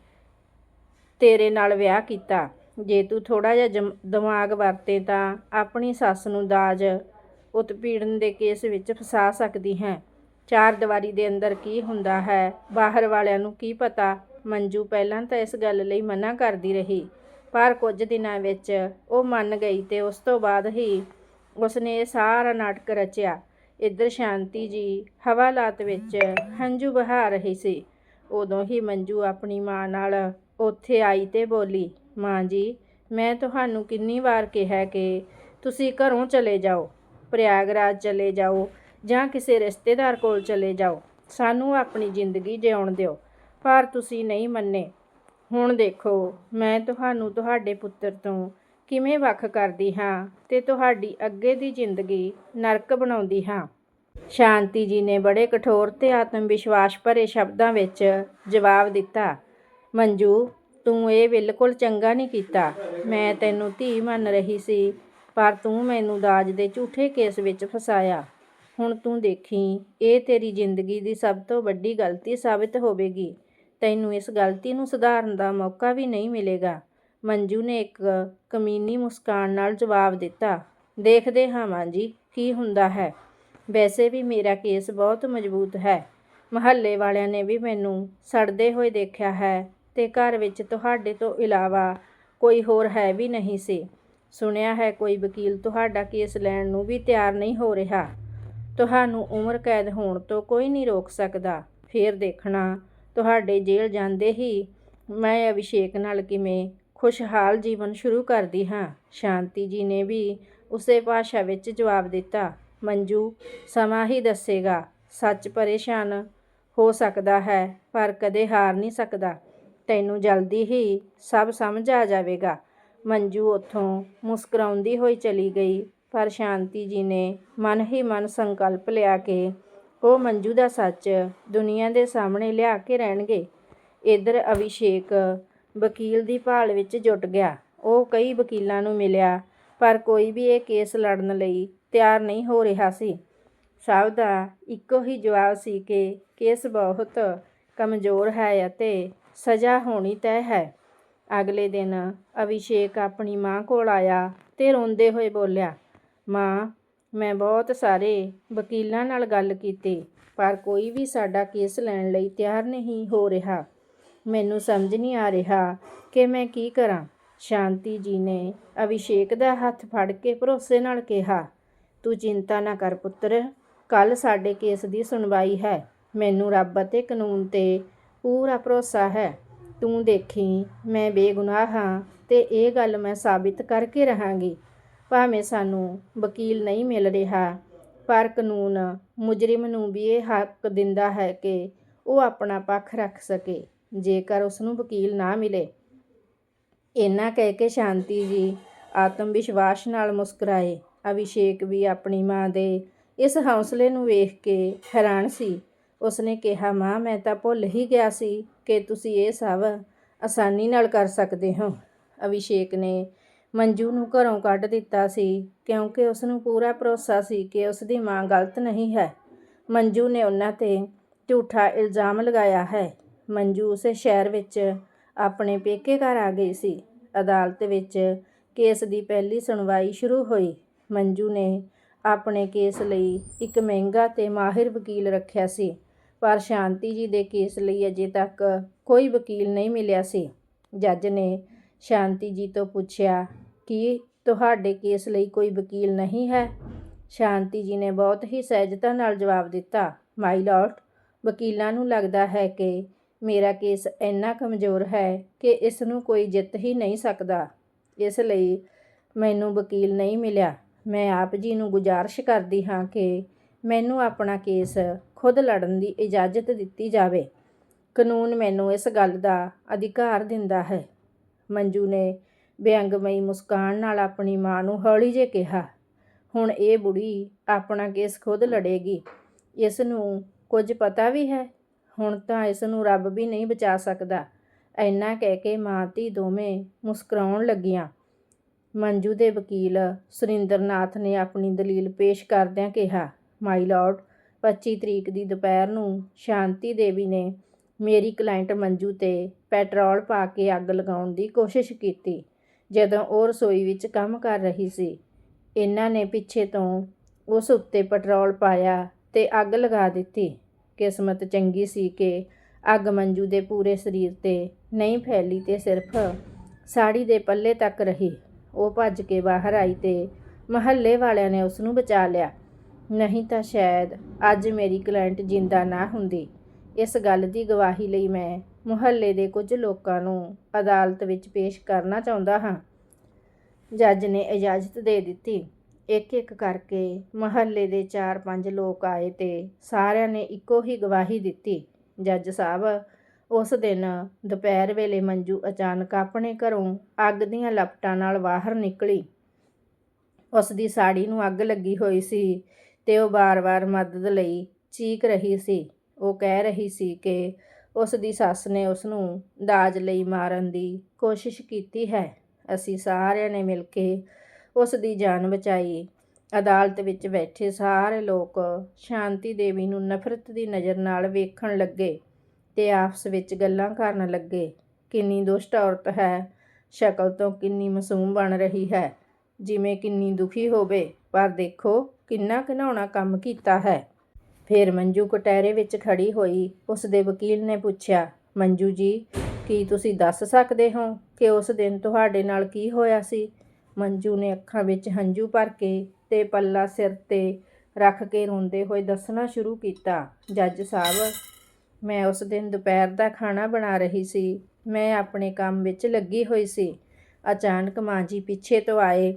ਤੇਰੇ ਨਾਲ ਵਿਆਹ ਕੀਤਾ। ਜੇ ਤੂੰ ਥੋੜਾ ਜਿਹਾ ਜਮ- ਦਿਮਾਗ ਵਰਤੇ ਤਾਂ ਆਪਣੀ ਸੱਸ ਨੂੰ ਦਾਜ ਉਤਪੀੜਨ ਦੇ ਕੇਸ ਵਿੱਚ ਫਸਾ ਸਕਦੀ ਹੈ। ਚਾਰ ਦੀਵਾਰੀ ਦੇ ਅੰਦਰ ਕੀ ਹੁੰਦਾ ਹੈ? ਬਾਹਰ ਵਾਲਿਆਂ ਨੂੰ ਕੀ ਪਤਾ? ਮੰਜੂ ਪਹਿਲਾਂ ਤਾਂ ਇਸ ਗੱਲ ਲਈ ਮਨਾ ਕਰਦੀ ਰਹੀ, ਪਰ ਕੁਝ ਦਿਨਾਂ ਵਿੱਚ ਉਹ ਮੰਨ ਗਈ ਤੇ ਉਸ ਤੋਂ ਬਾਅਦ ਹੀ ਉਸਨੇ ਇਹ ਸਾਰਾ ਨਾਟਕ ਰਚਿਆ। ਇੱਧਰ ਸ਼ਾਂਤੀ ਜੀ ਹਵਾਲਾਤ ਵਿੱਚ ਹੰਝੂ ਬਹਾ ਰਹੀ ਸੀ। ਉਦੋਂ ਹੀ ਮੰਜੂ ਆਪਣੀ ਮਾਂ ਨਾਲ ਉੱਥੇ ਆਈ ਤੇ ਬੋਲੀ, ਮਾਂ ਜੀ, ਮੈਂ ਤੁਹਾਨੂੰ ਕਿੰਨੀ ਵਾਰ ਕਿਹਾ ਕਿ ਤੁਸੀਂ ਘਰੋਂ ਚਲੇ ਜਾਓ। ਪ੍ਰਯਾਗਰਾਜ ਚਲੇ ਜਾਓ ਜਾਂ ਕਿਸੇ ਰਿਸ਼ਤੇਦਾਰ ਕੋਲ ਚਲੇ ਜਾਓ, ਸਾਨੂੰ ਆਪਣੀ ਜ਼ਿੰਦਗੀ ਜਿਉਣ ਦਿਓ। ਪਰ ਤੁਸੀਂ ਨਹੀਂ ਮੰਨੇ। ਹੁਣ ਦੇਖੋ, ਮੈਂ ਤੁਹਾਨੂੰ ਤੁਹਾਡੇ ਪੁੱਤਰ ਤੋਂ ਕਿਵੇਂ ਵੱਖ ਕਰਦੀ ਹਾਂ ਤੇ ਤੁਹਾਡੀ ਅੱਗੇ ਦੀ ਜ਼ਿੰਦਗੀ ਨਰਕ ਬਣਾਉਂਦੀ ਹਾਂ। ਸ਼ਾਂਤੀ ਜੀ ਨੇ ਬੜੇ ਕਠੋਰ ਤੇ ਆਤਮ ਵਿਸ਼ਵਾਸ ਭਰੇ ਸ਼ਬਦਾਂ ਵਿੱਚ ਜਵਾਬ ਦਿੱਤਾ, ਮੰਜੂ, ਤੂੰ ਇਹ ਬਿਲਕੁਲ ਚੰਗਾ ਨਹੀਂ ਕੀਤਾ। ਮੈਂ ਤੈਨੂੰ ਧੀ ਮੰਨ ਰਹੀ ਸੀ ਪਰ ਤੂੰ ਮੈਨੂੰ ਦਾਜ ਦੇ ਝੂਠੇ ਕੇਸ ਵਿੱਚ ਫਸਾਇਆ। ਹੁਣ ਤੂੰ ਦੇਖੀ, ਇਹ ਤੇਰੀ ਜ਼ਿੰਦਗੀ ਦੀ ਸਭ ਤੋਂ ਵੱਡੀ ਗਲਤੀ ਸਾਬਿਤ ਹੋਵੇਗੀ। ਤੈਨੂੰ ਇਸ ਗਲਤੀ ਨੂੰ ਸੁਧਾਰਨ ਦਾ ਮੌਕਾ ਵੀ ਨਹੀਂ ਮਿਲੇਗਾ। ਮੰਜੂ ਨੇ ਇੱਕ ਕਮੀਨੀ ਮੁਸਕਾਨ ਨਾਲ ਜਵਾਬ ਦਿੱਤਾ, ਦੇਖਦੇ ਹਾਂ ਮਾਂ ਜੀ, ਕੀ ਹੁੰਦਾ ਹੈ। ਵੈਸੇ ਵੀ ਮੇਰਾ ਕੇਸ ਬਹੁਤ ਮਜ਼ਬੂਤ ਹੈ। ਮਹੱਲੇ ਵਾਲਿਆਂ ਨੇ ਵੀ ਮੈਨੂੰ ਸੜਦੇ ਹੋਏ ਦੇਖਿਆ ਹੈ ਤੇ ਘਰ ਵਿੱਚ ਤੁਹਾਡੇ ਤੋਂ ਇਲਾਵਾ ਕੋਈ ਹੋਰ ਹੈ ਵੀ ਨਹੀਂ ਸੀ। ਸੁਣਿਆ ਹੈ ਕੋਈ ਵਕੀਲ, ਤੁਹਾਡਾ ਕੇਸ ਲੈਣ ਨੂੰ ਵੀ ਤਿਆਰ ਨਹੀਂ ਹੋ ਰਿਹਾ। ਤੁਹਾਨੂੰ ਉਮਰ ਕੈਦ ਹੋਣ ਤੋਂ ਕੋਈ ਨਹੀਂ ਰੋਕ ਸਕਦਾ। ਫੇਰ ਦੇਖਣਾ, ਤੁਹਾਡੇ ਜੇਲ੍ਹ ਜਾਂਦੇ ਹੀ ਮੈਂ ਅਭਿਸ਼ੇਕ ਨਾਲ ਕਿਵੇਂ ਖੁਸ਼ਹਾਲ ਜੀਵਨ ਸ਼ੁਰੂ ਕਰਦੀ ਹਾਂ। ਸ਼ਾਂਤੀ ਜੀ ਨੇ ਵੀ ਉਸੇ ਭਾਸ਼ਾ ਵਿੱਚ ਜਵਾਬ ਦਿੱਤਾ, ਮੰਜੂ, ਸਮਾਂ ਹੀ ਦੱਸੇਗਾ। ਸੱਚ ਪਰੇਸ਼ਾਨ ਹੋ ਸਕਦਾ ਹੈ, ਪਰ ਕਦੇ ਹਾਰ ਨਹੀਂ ਸਕਦਾ। ਤੈਨੂੰ ਜਲਦੀ ਹੀ ਸਭ ਸਮਝ ਆ ਜਾਵੇਗਾ। ਮੰਜੂ ਉੱਥੋਂ ਮੁਸਕਰਾਉਂਦੀ ਹੋਈ ਚਲੀ ਗਈ। ਪਰ ਸ਼ਾਂਤੀ ਜੀ ਨੇ ਮਨ ਹੀ ਮਨ ਸੰਕਲਪ ਲਿਆ ਕਿ ਉਹ ਮੰਜੂ ਦਾ ਸੱਚ ਦੁਨੀਆ ਦੇ ਸਾਹਮਣੇ ਲਿਆ ਕੇ ਰਹਿਣਗੇ। ਇਧਰ ਅਭਿਸ਼ੇਕ ਵਕੀਲ ਦੀ ਭਾਲ ਵਿੱਚ ਜੁਟ ਗਿਆ। ਉਹ ਕਈ ਵਕੀਲਾਂ ਨੂੰ ਮਿਲਿਆ, ਪਰ ਕੋਈ ਵੀ ਇਹ ਕੇਸ ਲੜਨ ਲਈ ਤਿਆਰ ਨਹੀਂ ਹੋ ਰਿਹਾ ਸੀ। ਸਭ ਦਾ ਇੱਕੋ ਹੀ ਜਵਾਬ ਸੀ ਕਿ ਕੇਸ ਬਹੁਤ ਕਮਜ਼ੋਰ ਹੈ ਅਤੇ ਸਜ਼ਾ ਹੋਣੀ ਤੈਅ ਹੈ। ਅਗਲੇ ਦਿਨ ਅਭਿਸ਼ੇਕ ਆਪਣੀ ਮਾਂ ਕੋਲ ਆਇਆ ਤੇ ਰੋਂਦੇ ਹੋਏ ਬੋਲਿਆ, ਮਾਂ, ਮੈਂ ਬਹੁਤ ਸਾਰੇ ਵਕੀਲਾਂ ਨਾਲ ਗੱਲ ਕੀਤੀ, ਪਰ ਕੋਈ ਵੀ ਸਾਡਾ ਕੇਸ ਲੈਣ ਲਈ ਤਿਆਰ ਨਹੀਂ ਹੋ ਰਿਹਾ। ਮੈਨੂੰ ਸਮਝ ਨਹੀਂ ਆ ਰਿਹਾ ਕਿ ਮੈਂ ਕੀ ਕਰਾਂ। ਸ਼ਾਂਤੀ ਜੀ ਨੇ ਅਭਿਸ਼ੇਕ ਦਾ ਹੱਥ ਫੜ ਕੇ ਭਰੋਸੇ ਨਾਲ ਕਿਹਾ, ਤੂੰ ਚਿੰਤਾ ਨਾ ਕਰ ਪੁੱਤਰ ਕੱਲ ਸਾਡੇ ਕੇਸ ਦੀ ਸੁਣਵਾਈ ਹੈ। ਮੈਨੂੰ ਰੱਬ ਅਤੇ ਕਾਨੂੰਨ ਤੇ ਪੂਰਾ ਭਰੋਸਾ ਹੈ। ਤੂੰ ਦੇਖੀ, ਮੈਂ ਬੇਗੁਨਾਹ ਹਾਂ ਤੇ ਇਹ ਗੱਲ ਮੈਂ ਸਾਬਿਤ ਕਰਕੇ ਰਹਾਂਗੀ। ਭਾਵੇਂ ਸਾਨੂੰ ਵਕੀਲ ਨਹੀਂ ਮਿਲ ਰਿਹਾ, ਪਰ ਕਾਨੂੰਨ ਮੁਜਰਮ ਨੂੰ ਵੀ ਇਹ ਹੱਕ ਦਿੰਦਾ ਹੈ ਕਿ ਉਹ ਆਪਣਾ ਪੱਖ ਰੱਖ ਸਕੇ, ਜੇਕਰ ਉਸ ਨੂੰ ਵਕੀਲ ਨਾ ਮਿਲੇ। ਇੰਨਾ ਕਹਿ ਕੇ ਸ਼ਾਂਤੀ ਜੀ, ਆਤਮ ਵਿਸ਼ਵਾਸ ਨਾਲ ਮੁਸਕਰਾਏ। ਅਭਿਸ਼ੇਕ ਵੀ ਆਪਣੀ ਮਾਂ ਦੇ ਇਸ ਹੌਸਲੇ ਨੂੰ ਵੇਖ ਕੇ ਹੈਰਾਨ ਸੀ। ਉਸਨੇ ਕਿਹਾ, ਮਾਂ, ਮੈਂ ਤਾਂ ਭੁੱਲ ਹੀ ਗਿਆ ਸੀ ਕਿ ਤੁਸੀਂ ਇਹ ਸਭ ਆਸਾਨੀ ਨਾਲ ਕਰ ਸਕਦੇ ਹੋ। ਅਭਿਸ਼ੇਕ ਨੇ ਮੰਜੂ ਨੂੰ ਘਰੋਂ ਕੱਢ ਦਿੱਤਾ ਸੀ ਕਿਉਂਕਿ ਉਸ ਨੂੰ ਪੂਰਾ ਭਰੋਸਾ ਸੀ ਕਿ ਉਸ ਦੀ ਮਾਂ ਗਲਤ ਨਹੀਂ ਹੈ। ਮੰਜੂ ਨੇ ਉਹਨਾਂ ਤੇ ਝੂਠਾ ਇਲਜ਼ਾਮ ਲਗਾਇਆ ਹੈ। ਮੰਜੂ ਉਸੇ ਸ਼ਹਿਰ ਵਿੱਚ ਆਪਣੇ ਪੇਕੇ ਘਰ ਆ ਗਈ ਸੀ। ਅਦਾਲਤ ਵਿੱਚ ਕੇਸ ਦੀ ਪਹਿਲੀ ਸੁਣਵਾਈ ਸ਼ੁਰੂ ਹੋਈ। ਮੰਜੂ ਨੇ ਆਪਣੇ ਕੇਸ ਲਈ ਇੱਕ ਮਹਿੰਗਾ ਤੇ ਮਾਹਿਰ ਵਕੀਲ ਰੱਖਿਆ ਸੀ। ਪਰ ਸ਼ਾਂਤੀ ਜੀ ਦੇ ਕੇਸ ਲਈ ਅਜੇ ਤੱਕ ਕੋਈ ਵਕੀਲ ਨਹੀਂ ਮਿਲਿਆ ਸੀ। ਜੱਜ ਨੇ ਸ਼ਾਂਤੀ ਜੀ ਤੋਂ ਪੁੱਛਿਆ ਕਿ ਤੁਹਾਡੇ ਕੇਸ ਲਈ ਕੋਈ ਵਕੀਲ ਨਹੀਂ ਹੈ? ਸ਼ਾਂਤੀ ਜੀ ਨੇ ਬਹੁਤ ਹੀ ਸਹਿਜਤਾ ਨਾਲ ਜਵਾਬ ਦਿੱਤਾ, ਮਾਈ ਲਾਰਡ, ਵਕੀਲਾਂ ਨੂੰ ਲੱਗਦਾ ਹੈ ਕਿ ਮੇਰਾ ਕੇਸ ਇੰਨਾ ਕਮਜ਼ੋਰ ਹੈ ਕਿ ਇਸ ਨੂੰ ਕੋਈ ਜਿੱਤ ਹੀ ਨਹੀਂ ਸਕਦਾ। ਇਸ ਲਈ ਮੈਨੂੰ ਵਕੀਲ ਨਹੀਂ ਮਿਲਿਆ। ਮੈਂ ਆਪ ਜੀ ਨੂੰ ਗੁਜ਼ਾਰਿਸ਼ ਕਰਦੀ ਹਾਂ ਕਿ ਮੈਨੂੰ ਆਪਣਾ ਕੇਸ ਖੁਦ ਲੜਨ ਦੀ ਇਜਾਜ਼ਤ ਦਿੱਤੀ ਜਾਵੇ। ਕਾਨੂੰਨ ਮੈਨੂੰ ਇਸ ਗੱਲ ਦਾ ਅਧਿਕਾਰ ਦਿੰਦਾ ਹੈ। ਮੰਜੂ ਨੇ ਬੇਅੰਗਮਈ ਮੁਸਕਾਨ ਨਾਲ ਆਪਣੀ ਮਾਂ ਨੂੰ ਹੌਲੀ ਜਿਹੇ ਕਿਹਾ, ਹੁਣ ਇਹ ਬੁੜੀ ਆਪਣਾ ਕੇਸ ਖੁਦ ਲੜੇਗੀ। ਇਸ ਨੂੰ ਕੁਝ ਪਤਾ ਵੀ ਹੈ। ਹੁਣ ਤਾਂ ਇਸ ਨੂੰ ਰੱਬ ਵੀ ਨਹੀਂ ਬਚਾ ਸਕਦਾ। ਐਨਾ ਕਹਿ ਕੇ ਮਾਂ ਧੀ ਦੋਵੇਂ ਮੁਸਕਰਾਉਣ ਲੱਗੀਆਂ। ਮੰਜੂ ਦੇ ਵਕੀਲ ਸੁਰਿੰਦਰਨਾਥ ਨੇ ਆਪਣੀ ਦਲੀਲ ਪੇਸ਼ ਕਰਦਿਆਂ ਕਿਹਾ, ਮਾਈ ਲਾਰਡ 25 ਤਰੀਕ ਦੀ ਦੁਪਹਿਰ ਨੂੰ ਸ਼ਾਂਤੀ ਦੇਵੀ ਨੇ ਮੇਰੀ ਕਲਾਇੰਟ ਮੰਜੂ ਤੇ ਪੈਟਰੋਲ ਪਾ ਕੇ ਅੱਗ ਲਗਾਉਣ ਦੀ ਕੋਸ਼ਿਸ਼ ਕੀਤੀ। ਜਦੋਂ ਉਹ ਰਸੋਈ ਵਿੱਚ ਕੰਮ ਕਰ ਰਹੀ ਸੀ, ਇਹਨਾਂ ਨੇ ਪਿੱਛੇ ਤੋਂ ਉਸ ਉੱਤੇ ਪੈਟਰੋਲ ਪਾਇਆ ਤੇ ਅੱਗ ਲਗਾ ਦਿੱਤੀ। ਕਿਸਮਤ ਚੰਗੀ ਸੀ ਕਿ ਅੱਗ ਮੰਜੂ ਦੇ ਪੂਰੇ ਸਰੀਰ ਤੇ ਨਹੀਂ ਫੈਲੀ ਤੇ ਸਿਰਫ ਸਾੜੀ ਦੇ ਪੱਲੇ ਤੱਕ ਰਹੀ। ਉਹ ਭੱਜ ਕੇ ਬਾਹਰ ਆਈ ਤੇ ਮਹੱਲੇ ਵਾਲਿਆਂ ਨੇ ਉਸ ਨੂੰ ਬਚਾ ਲਿਆ। ਨਹੀਂ ਤਾਂ ਸ਼ਾਇਦ ਅੱਜ ਮੇਰੀ ਕਲਾਇੰਟ ਜਿੰਦਾ ਨਾ ਹੁੰਦੀ। ਇਸ ਗੱਲ ਦੀ ਗਵਾਹੀ ਲਈ ਮੈਂ ਮੁਹੱਲੇ ਦੇ ਕੁਝ ਲੋਕਾਂ ਨੂੰ ਅਦਾਲਤ ਵਿੱਚ ਪੇਸ਼ ਕਰਨਾ ਚਾਹੁੰਦਾ ਹਾਂ। ਜੱਜ ਨੇ ਇਜਾਜ਼ਤ ਦੇ ਦਿੱਤੀ। ਇੱਕ ਇੱਕ ਕਰਕੇ ਮੁਹੱਲੇ ਦੇ 4-5 ਲੋਕ ਆਏ ਤੇ ਸਾਰਿਆਂ ਨੇ ਇੱਕੋ ਹੀ ਗਵਾਹੀ ਦਿੱਤੀ। ਜੱਜ ਸਾਹਿਬ, ਉਸ ਦਿਨ ਦੁਪਹਿਰ ਵੇਲੇ ਮੰਜੂ ਅਚਾਨਕ ਆਪਣੇ ਘਰੋਂ ਅੱਗ ਦੀਆਂ ਲਪਟਾਂ ਨਾਲ ਬਾਹਰ ਨਿਕਲੀ। ਉਸ ਦੀ ਸਾੜੀ ਨੂੰ ਅੱਗ ਲੱਗੀ ਹੋਈ ਸੀ। ਤੇ ਉਹ ਬਾਰ-ਬਾਰ ਮਦਦ ਲਈ ਚੀਕ ਰਹੀ ਸੀ। ਉਹ ਕਹਿ ਰਹੀ ਸੀ ਕਿ ਉਸ ਦੀ ਸੱਸ ਨੇ ਉਸ ਨੂੰ ਦਾਜ ਲਈ ਮਾਰਨ ਦੀ ਕੋਸ਼ਿਸ਼ ਕੀਤੀ ਹੈ। ਅਸੀਂ ਸਾਰਿਆਂ ਨੇ ਮਿਲ ਕੇ ਉਸ ਦੀ ਜਾਨ ਬਚਾਈ। ਅਦਾਲਤ ਵਿੱਚ ਬੈਠੇ ਸਾਰੇ ਲੋਕ ਸ਼ਾਂਤੀ ਦੇਵੀ ਨੂੰ ਨਫ਼ਰਤ ਦੀ ਨਜ਼ਰ ਨਾਲ ਵੇਖਣ ਲੱਗੇ ਤੇ ਆਪਸ ਵਿੱਚ ਗੱਲਾਂ ਕਰਨ ਲੱਗੇ। ਕਿੰਨੀ ਦੁਸ਼ਟ ਔਰਤ ਹੈ, ਸ਼ਕਲ ਤੋਂ ਕਿੰਨੀ ਮਾਸੂਮ ਬਣ ਰਹੀ ਹੈ। ਜਿਵੇਂ ਕਿੰਨੀ ਦੁਖੀ ਹੋਵੇ। ਪਰ ਦੇਖੋ ਕਿੰਨਾ ਘਿਨਾਉਣਾ ਕੰਮ ਕੀਤਾ ਹੈ। ਫਿਰ ਮੰਜੂ ਕਟਹਿਰੇ ਵਿੱਚ ਖੜੀ ਹੋਈ ਉਸ ਦੇ ਵਕੀਲ ਨੇ ਪੁੱਛਿਆ, ਮੰਜੂ ਜੀ, ਕੀ ਤੁਸੀਂ ਦੱਸ ਸਕਦੇ ਹੋ ਕਿ ਉਸ ਦਿਨ ਤੁਹਾਡੇ ਨਾਲ ਕੀ ਹੋਇਆ ਸੀ? ਮੰਜੂ ਨੇ ਅੱਖਾਂ ਵਿੱਚ ਹੰਝੂ ਭਰ ਕੇ ਤੇ ਪੱਲਾ ਸਿਰ ਤੇ ਰੱਖ ਕੇ ਰੋਂਦੇ ਹੋਏ ਦੱਸਣਾ ਸ਼ੁਰੂ ਕੀਤਾ, ਜੱਜ ਸਾਹਿਬ, ਮੈਂ ਉਸ ਦਿਨ ਦੁਪਹਿਰ ਦਾ ਖਾਣਾ ਬਣਾ ਰਹੀ ਸੀ। ਮੈਂ ਆਪਣੇ ਕੰਮ ਵਿੱਚ ਲੱਗੀ ਹੋਈ ਸੀ। ਅਚਾਨਕ ਮਾਂ ਜੀ ਪਿੱਛੇ ਤੋਂ ਆਏ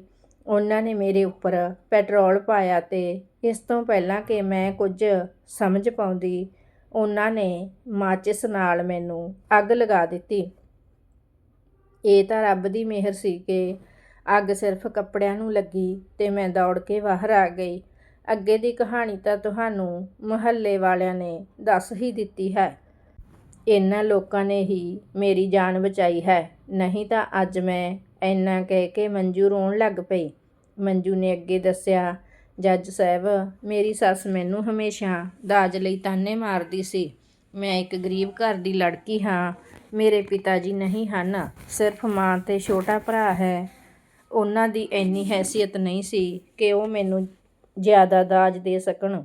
ਉਹਨਾਂ ਨੇ ਮੇਰੇ ਉੱਪਰ ਪੈਟਰੋਲ ਪਾਇਆ ਤੇ ਇਸ ਤੋਂ ਪਹਿਲਾਂ ਕਿ ਮੈਂ ਕੁਝ ਸਮਝ ਪਾਉਂਦੀ, ਉਹਨਾਂ ਨੇ ਮਾਚਿਸ ਨਾਲ ਮੈਨੂੰ ਅੱਗ ਲਗਾ ਦਿੱਤੀ। ਇਹ ਤਾਂ ਰੱਬ ਦੀ ਮਿਹਰ ਸੀ ਕਿ ਅੱਗ ਸਿਰਫ ਕੱਪੜਿਆਂ ਨੂੰ ਲੱਗੀ ਤੇ ਮੈਂ ਦੌੜ ਕੇ ਬਾਹਰ ਆ ਗਈ। ਅੱਗੇ ਦੀ ਕਹਾਣੀ ਤਾਂ ਤੁਹਾਨੂੰ ਮੁਹੱਲੇ ਵਾਲਿਆਂ ਨੇ ਦੱਸ ਹੀ ਦਿੱਤੀ ਹੈ। ਇਹਨਾਂ ਲੋਕਾਂ ਨੇ ਹੀ ਮੇਰੀ ਜਾਨ ਬਚਾਈ ਹੈ। ਨਹੀਂ ਤਾਂ ਅੱਜ ਮੈਂ ਇੰਨਾ ਕਹਿ ਕੇ ਮੰਜੂ ਰੋਣ ਲੱਗ ਪਈ। ਮੰਜੂ ਨੇ ਅੱਗੇ ਦੱਸਿਆ, ਜੱਜ ਸਾਹਿਬ, ਮੇਰੀ ਸੱਸ ਮੈਨੂੰ ਹਮੇਸ਼ਾ ਦਾਜ ਲਈ ਤਾਨੇ ਮਾਰਦੀ ਸੀ। ਮੈਂ ਇੱਕ ਗਰੀਬ ਘਰ ਦੀ ਲੜਕੀ ਹਾਂ। ਮੇਰੇ ਪਿਤਾ ਜੀ ਨਹੀਂ ਹਨ। ਸਿਰਫ ਮਾਂ ਤੇ ਛੋਟਾ ਭਰਾ ਹੈ। ਉਹਨਾਂ ਦੀ ਇੰਨੀ ਹੈਸੀਅਤ ਨਹੀਂ ਸੀ ਕਿ ਉਹ ਮੈਨੂੰ ਜ਼ਿਆਦਾ ਦਾਜ ਦੇ ਸਕਣ।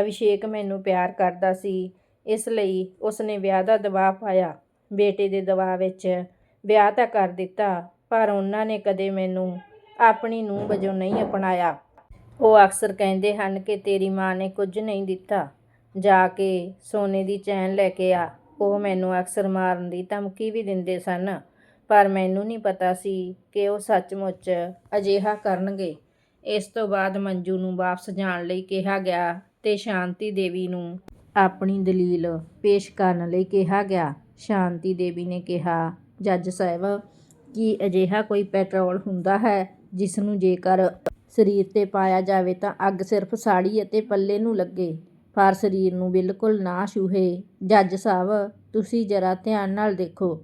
ਅਭਿਸ਼ੇਕ ਮੈਨੂੰ ਪਿਆਰ ਕਰਦਾ ਸੀ। ਇਸ ਲਈ ਉਸਨੇ ਵਿਆਹ ਦਾ ਦਬਾਅ ਪਾਇਆ। ਬੇਟੇ ਦੇ ਦਬਾਅ ਵਿੱਚ ਵਿਆਹ ਤਾਂ ਕਰ ਦਿੱਤਾ ਪਰ ਉਹਨਾਂ ਨੇ ਕਦੇ ਮੈਨੂੰ ਆਪਣੀ ਨੂੰਹ ਵਜੋਂ ਨਹੀਂ ਅਪਣਾਇਆ। ਉਹ ਅਕਸਰ ਕਹਿੰਦੇ ਹਨ ਕਿ ਤੇਰੀ ਮਾਂ ਨੇ ਕੁਝ ਨਹੀਂ ਦਿੱਤਾ। ਜਾ ਕੇ ਸੋਨੇ ਦੀ ਚੈਨ ਲੈ ਕੇ ਆ। ਉਹ ਮੈਨੂੰ ਅਕਸਰ ਮਾਰਨ ਦੀ ਧਮਕੀ ਵੀ ਦਿੰਦੇ ਸਨ, ਪਰ ਮੈਨੂੰ ਨਹੀਂ ਪਤਾ ਸੀ ਕਿ ਉਹ ਸੱਚਮੁੱਚ ਅਜਿਹਾ ਕਰਨਗੇ। ਇਸ ਤੋਂ ਬਾਅਦ ਮੰਜੂ ਨੂੰ ਵਾਪਸ ਜਾਣ ਲਈ ਕਿਹਾ ਗਿਆ ਤੇ ਸ਼ਾਂਤੀ ਦੇਵੀ ਨੂੰ ਆਪਣੀ ਦਲੀਲ ਪੇਸ਼ ਕਰਨ ਲਈ ਕਿਹਾ ਗਿਆ। ਸ਼ਾਂਤੀ ਦੇਵੀ ਨੇ ਕਿਹਾ, ਜੱਜ ਸਾਹਿਬ ਕੀ ਅਜਿਹਾ ਕੋਈ ਪੈਟਰੋਲ ਹੁੰਦਾ ਹੈ ਜਿਸ ਨੂੰ ਜੇਕਰ ਸਰੀਰ ਤੇ ਪਾਇਆ ਜਾਵੇ ਤਾਂ ਅੱਗ ਸਿਰਫ ਸਾੜੀ ਅਤੇ ਪੱਲੇ ਨੂੰ ਲੱਗੇ, ਪਰ ਸਰੀਰ ਨੂੰ ਬਿਲਕੁਲ ਨਾ ਛੂਹੇ। ਜੱਜ ਸਾਹਿਬ, ਤੁਸੀਂ ਜਰਾ ਧਿਆਨ ਨਾਲ ਦੇਖੋ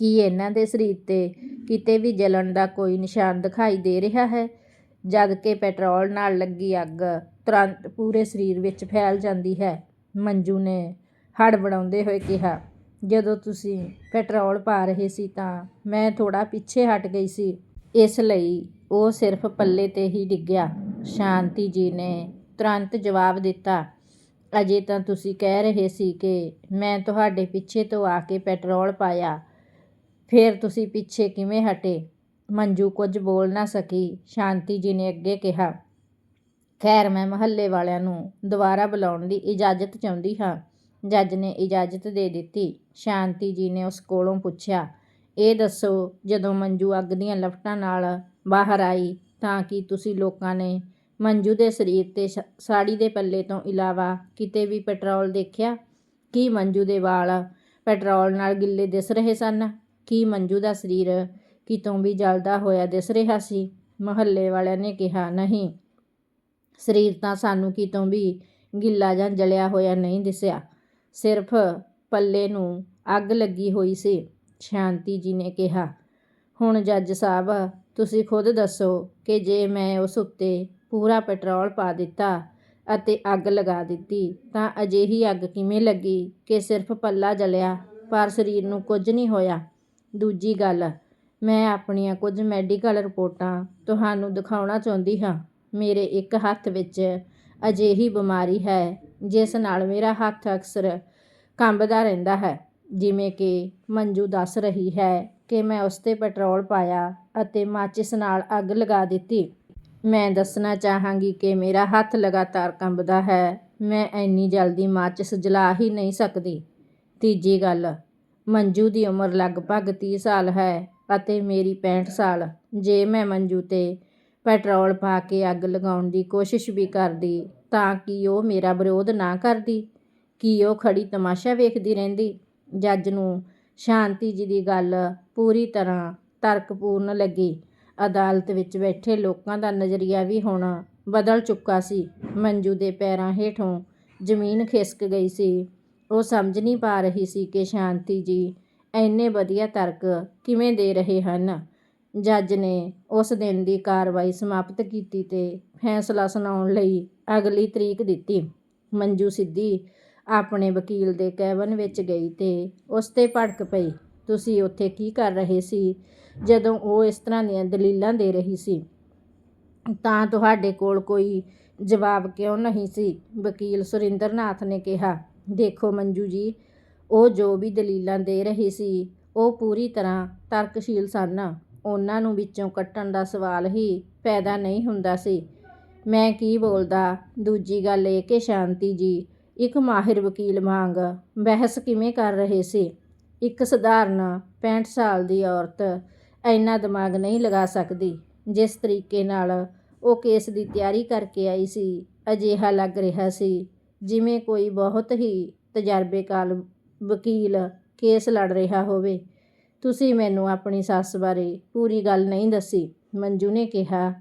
ਕੀ ਇਹਨਾਂ ਦੇ ਸਰੀਰ ਤੇ ਕਿਤੇ ਵੀ ਜਲਣ ਦਾ ਕੋਈ ਨਿਸ਼ਾਨ ਦਿਖਾਈ ਦੇ ਰਿਹਾ ਹੈ। ਜਦ ਕਿ ਪੈਟਰੋਲ ਨਾਲ ਲੱਗੀ ਅੱਗ ਤੁਰੰਤ ਪੂਰੇ ਸਰੀਰ ਵਿੱਚ ਫੈਲ ਜਾਂਦੀ ਹੈ, ਮੰਜੂ ਨੇ ਹੜਬੜਾਉਂਦੇ ਹੋਏ ਕਿਹਾ। ਜਦੋਂ ਤੁਸੀਂ ਪੈਟਰੋਲ ਪਾ ਰਹੇ ਸੀ ਤਾਂ ਮੈਂ ਥੋੜ੍ਹਾ ਪਿੱਛੇ ਹਟ ਗਈ ਸੀ। ਇਸ ਲਈ ਉਹ ਸਿਰਫ ਪੱਲੇ ਤੇ ਹੀ ਡਿੱਗਿਆ। ਸ਼ਾਂਤੀ ਜੀ ਨੇ ਤੁਰੰਤ ਜਵਾਬ ਦਿੱਤਾ, ਅਜੇ ਤਾਂ ਤੁਸੀਂ ਕਹਿ ਰਹੇ ਸੀ ਕਿ ਮੈਂ ਤੁਹਾਡੇ ਪਿੱਛੇ ਤੋਂ ਆ ਕੇ ਪੈਟਰੋਲ ਪਾਇਆ। ਫਿਰ ਤੁਸੀਂ ਪਿੱਛੇ ਕਿਵੇਂ ਹਟੇ? ਮੰਜੂ ਕੁਝ ਬੋਲ ਨਾ ਸਕੀ। ਸ਼ਾਂਤੀ ਜੀ ਨੇ ਅੱਗੇ ਕਿਹਾ, ਖੈਰ, ਮੈਂ ਮੁਹੱਲੇ ਵਾਲਿਆਂ ਨੂੰ ਦੁਬਾਰਾ ਬੁਲਾਉਣ ਦੀ ਇਜਾਜ਼ਤ ਚਾਹੁੰਦੀ ਹਾਂ। ਜੱਜ ਨੇ ਇਜਾਜ਼ਤ ਦੇ ਦਿੱਤੀ। ਸ਼ਾਂਤੀ ਜੀ ਨੇ ਉਸ ਕੋਲੋਂ ਪੁੱਛਿਆ, ਇਹ ਦੱਸੋ, ਜਦੋਂ ਮੰਜੂ ਅੱਗ ਦੀਆਂ ਲਪਟਾਂ ਨਾਲ ਬਾਹਰ ਆਈ, ਤਾਂ ਕੀ ਤੁਸੀਂ ਲੋਕਾਂ ਨੇ ਮੰਜੂ ਦੇ ਸਰੀਰ ਤੇ ਸ਼- ਸਾੜੀ ਦੇ ਪੱਲੇ ਤੋਂ ਇਲਾਵਾ ਕਿਤੇ ਵੀ ਪੈਟਰੋਲ ਦੇਖਿਆ? ਕੀ ਮੰਜੂ ਦੇ ਵਾਲ ਪੈਟਰੋਲ ਨਾਲ ਗਿੱਲੇ ਦਿਸ ਰਹੇ ਸਨ? ਕੀ ਮੰਜੂ ਦਾ ਸਰੀਰ ਕਿਤੋਂ ਵੀ ਜਲਦਾ ਹੋਇਆ ਦਿਸ ਰਿਹਾ ਸੀ? ਮੁਹੱਲੇ ਵਾਲਿਆਂ ਨੇ ਕਿਹਾ, ਨਹੀਂ, ਸਰੀਰ ਤਾਂ ਸਾਨੂੰ ਕਿਤੋਂ ਵੀ ਗਿੱਲਾ ਜਾਂ ਜਲਿਆ ਹੋਇਆ ਨਹੀਂ ਦਿਸਿਆ। ਸਿਰਫ ਪੱਲੇ ਨੂੰ ਅੱਗ ਲੱਗੀ ਹੋਈ ਸੀ। ਸ਼ਾਂਤੀ ਜੀ ਨੇ ਕਿਹਾ, ਹੁਣ ਜੱਜ ਸਾਹਿਬ, ਤੁਸੀਂ ਖੁਦ ਦੱਸੋ ਕਿ ਜੇ ਮੈਂ ਉਸ ਉੱਤੇ ਪੂਰਾ ਪੈਟਰੋਲ ਪਾ ਦਿੱਤਾ ਅਤੇ ਅੱਗ ਲਗਾ ਦਿੱਤੀ, ਤਾਂ ਅਜਿਹੀ ਅੱਗ ਕਿਵੇਂ ਲੱਗੀ ਕਿ ਸਿਰਫ ਪੱਲਾ ਜਲਿਆ, ਪਰ ਸਰੀਰ ਨੂੰ ਕੁਝ ਨਹੀਂ ਹੋਇਆ? ਦੂਜੀ ਗੱਲ, ਮੈਂ ਆਪਣੀਆਂ ਕੁਝ ਮੈਡੀਕਲ ਰਿਪੋਰਟਾਂ ਤੁਹਾਨੂੰ ਦਿਖਾਉਣਾ ਚਾਹੁੰਦੀ ਹਾਂ। ਮੇਰੇ ਇੱਕ ਹੱਥ ਵਿੱਚ ਅਜਿਹੀ ਬਿਮਾਰੀ ਹੈ, ਜਿਸ ਨਾਲ ਮੇਰਾ ਹੱਥ ਅਕਸਰ ਕੰਬਦਾ ਰਹਿੰਦਾ ਹੈ। ਜਿਵੇਂ ਕਿ ਮੰਜੂ ਦੱਸ ਰਹੀ ਹੈ ਕਿ ਮੈਂ ਉਸ ਤੇ ਪੈਟਰੋਲ ਪਾਇਆ ਅਤੇ ਮਾਚਿਸ ਨਾਲ ਅੱਗ ਲਗਾ ਦਿੱਤੀ। ਮੈਂ ਦੱਸਣਾ ਚਾਹਾਂਗੀ ਕਿ ਮੇਰਾ ਹੱਥ ਲਗਾਤਾਰ ਕੰਬਦਾ ਹੈ, ਮੈਂ ਇੰਨੀ ਜਲਦੀ ਮਾਚਿਸ ਜਲਾ ਹੀ ਨਹੀਂ ਸਕਦੀ। ਤੀਜੀ ਗੱਲ, ਮੰਜੂ ਦੀ ਉਮਰ ਲਗਭਗ 30 ਸਾਲ ਹੈ ਅਤੇ ਮੇਰੀ 65 ਸਾਲ। ਜੇ ਮੈਂ ਮੰਜੂ ਤੇ ਪੈਟਰੋਲ ਪਾ ਕੇ ਅੱਗ ਲਗਾਉਣ ਦੀ ਕੋਸ਼ਿਸ਼ ਵੀ ਕਰਦੀ, ਤਾਂ ਕਿ ਉਹ ਮੇਰਾ ਵਿਰੋਧ ਨਾ ਕਰਦੀ, ਕਿ ਉਹ ਖੜੀ ਤਮਾਸ਼ਾ ਵੇਖਦੀ ਰਹਿੰਦੀ। ਜੱਜ ਨੂੰ ਸ਼ਾਂਤੀ ਜੀ ਦੀ ਗੱਲ ਪੂਰੀ ਤਰ੍ਹਾਂ ਤਰਕਪੂਰਨ ਲੱਗੀ। ਅਦਾਲਤ ਵਿੱਚ ਬੈਠੇ ਲੋਕਾਂ ਦਾ ਨਜ਼ਰੀਆ ਵੀ ਹੁਣ ਬਦਲ ਚੁੱਕਾ ਸੀ। ਮੰਜੂ ਦੇ ਪੈਰਾਂ ਹੇਠੋਂ ਜ਼ਮੀਨ ਖਿਸਕ ਗਈ ਸੀ। ਉਹ ਸਮਝ ਨਹੀਂ ਪਾ ਰਹੀ ਸੀ ਕਿ ਸ਼ਾਂਤੀ ਜੀ ਇੰਨੇ ਵਧੀਆ ਤਰਕ ਕਿਵੇਂ ਦੇ ਰਹੇ ਹਨ। ਜੱਜ ਨੇ ਉਸ ਦਿਨ ਦੀ ਕਾਰਵਾਈ ਸਮਾਪਤ ਕੀਤੀ ਤੇ ਫੈਸਲਾ ਸੁਣਾਉਣ ਲਈ ਅਗਲੀ ਤਰੀਕ ਦਿੱਤੀ। ਮੰਜੂ ਸਿੱਧੀ ਆਪਣੇ ਵਕੀਲ ਦੇ ਕੈਬਨ ਵਿੱਚ ਗਈ ਤੇ ਉਸ ਤੇ ਭੜਕ ਪਈ। ਤੁਸੀਂ ਉੱਥੇ ਕੀ ਕਰ ਰਹੇ ਸੀ? ਜਦੋਂ ਉਹ ਇਸ ਤਰ੍ਹਾਂ ਦੀਆਂ ਦਲੀਲਾਂ ਦੇ ਰਹੀ ਸੀ। ਤਾਂ ਤੁਹਾਡੇ ਕੋਲ ਕੋਈ ਜਵਾਬ ਕਿਉਂ ਨਹੀਂ ਸੀ? ਵਕੀਲ ਸੁਰਿੰਦਰਨਾਥ ਨੇ ਕਿਹਾ। ਦੇਖੋ ਮੰਜੂ ਜੀ, ਉਹ ਜੋ ਵੀ ਦਲੀਲਾਂ ਦੇ ਰਹੀ ਸੀ, ਉਹ ਪੂਰੀ ਤਰ੍ਹਾਂ ਤਰਕਸ਼ੀਲ ਸਨ। ਉਹਨਾਂ ਨੂੰ ਵਿੱਚੋਂ ਕੱਟਣ ਦਾ ਸਵਾਲ ਹੀ ਪੈਦਾ ਨਹੀਂ ਹੁੰਦਾ ਸੀ। ਮੈਂ ਕੀ ਬੋਲਦਾ? ਦੂਜੀ ਗੱਲ ਇਹ ਕਿ ਸ਼ਾਂਤੀ ਜੀ, ਇੱਕ ਮਾਹਿਰ ਵਕੀਲ ਵਾਂਗ ਬਹਿਸ ਕਿਵੇਂ ਕਰ ਰਹੇ ਸੀ? ਇੱਕ ਸਧਾਰਨ 65 ਸਾਲ ਦੀ ਔਰਤ ਇੰਨਾ ਦਿਮਾਗ ਨਹੀਂ ਲਗਾ ਸਕਦੀ, ਜਿਸ ਤਰੀਕੇ ਨਾਲ ਉਹ ਕੇਸ ਦੀ ਤਿਆਰੀ ਕਰਕੇ ਆਈ ਸੀ, ਅਜਿਹਾ ਲੱਗ ਰਿਹਾ ਸੀ ਜਿਵੇਂ ਕੋਈ ਬਹੁਤ ਹੀ ਤਜਰਬੇਕਾਰ ਵਕੀਲ ਕੇਸ ਲੜ ਰਿਹਾ ਹੋਵੇ। ਤੁਸੀਂ ਮੈਨੂੰ ਆਪਣੀ ਸੱਸ ਬਾਰੇ ਪੂਰੀ ਗੱਲ ਨਹੀਂ ਦੱਸੀ। ਮੰਜੂ ਨੇ ਕਿਹਾ,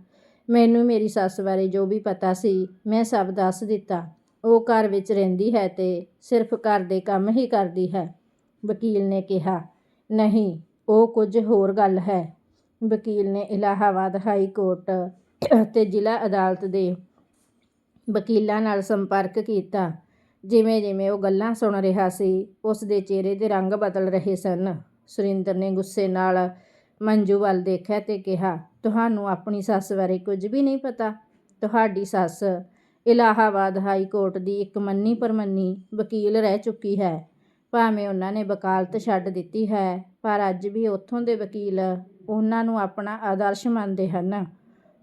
ਮੈਨੂੰ ਮੇਰੀ ਸੱਸ ਬਾਰੇ ਜੋ ਵੀ ਪਤਾ ਸੀ, ਮੈਂ ਸਭ ਦੱਸ ਦਿੱਤਾ। ਉਹ ਘਰ ਵਿੱਚ ਰਹਿੰਦੀ ਹੈ ਤੇ ਸਿਰਫ ਘਰ ਦੇ ਕੰਮ ਹੀ ਕਰਦੀ ਹੈ। ਵਕੀਲ ਨੇ ਕਿਹਾ, ਨਹੀਂ, ਉਹ ਕੁਝ ਹੋਰ ਗੱਲ ਹੈ। ਵਕੀਲ ਨੇ ਇਲਾਹਾਬਾਦ ਹਾਈ ਕੋਰਟ ਅਤੇ ਜ਼ਿਲ੍ਹਾ ਅਦਾਲਤ ਦੇ ਵਕੀਲਾਂ ਨਾਲ ਸੰਪਰਕ ਕੀਤਾ। ਜਿਵੇਂ ਜਿਵੇਂ ਉਹ ਗੱਲਾਂ ਸੁਣ ਰਿਹਾ ਸੀ, ਉਸ ਦੇ ਚਿਹਰੇ ਦੇ ਰੰਗ ਬਦਲ ਰਹੇ ਸਨ। ਸੁਰਿੰਦਰ ਨੇ ਗੁੱਸੇ ਨਾਲ ਮੰਜੂ ਵੱਲ ਦੇਖਿਆ ਤੇ ਕਿਹਾ, ਤੁਹਾਨੂੰ ਆਪਣੀ ਸੱਸ ਬਾਰੇ ਕੁਝ ਵੀ ਨਹੀਂ ਪਤਾ? ਤੁਹਾਡੀ ਸੱਸ ਇਲਾਹਾਬਾਦ ਹਾਈ ਕੋਰਟ ਦੀ ਇੱਕ ਮੰਨੀ ਪਰਮੰਨੀ ਵਕੀਲ ਰਹਿ ਚੁੱਕੀ ਹੈ। ਭਾਵੇਂ ਉਹਨਾਂ ਨੇ ਵਕਾਲਤ ਛੱਡ ਦਿੱਤੀ ਹੈ, ਪਰ ਅੱਜ ਵੀ ਉੱਥੋਂ ਦੇ ਵਕੀਲ ਉਹਨਾਂ ਨੂੰ ਆਪਣਾ ਆਦਰਸ਼ ਮੰਨਦੇ ਹਨ।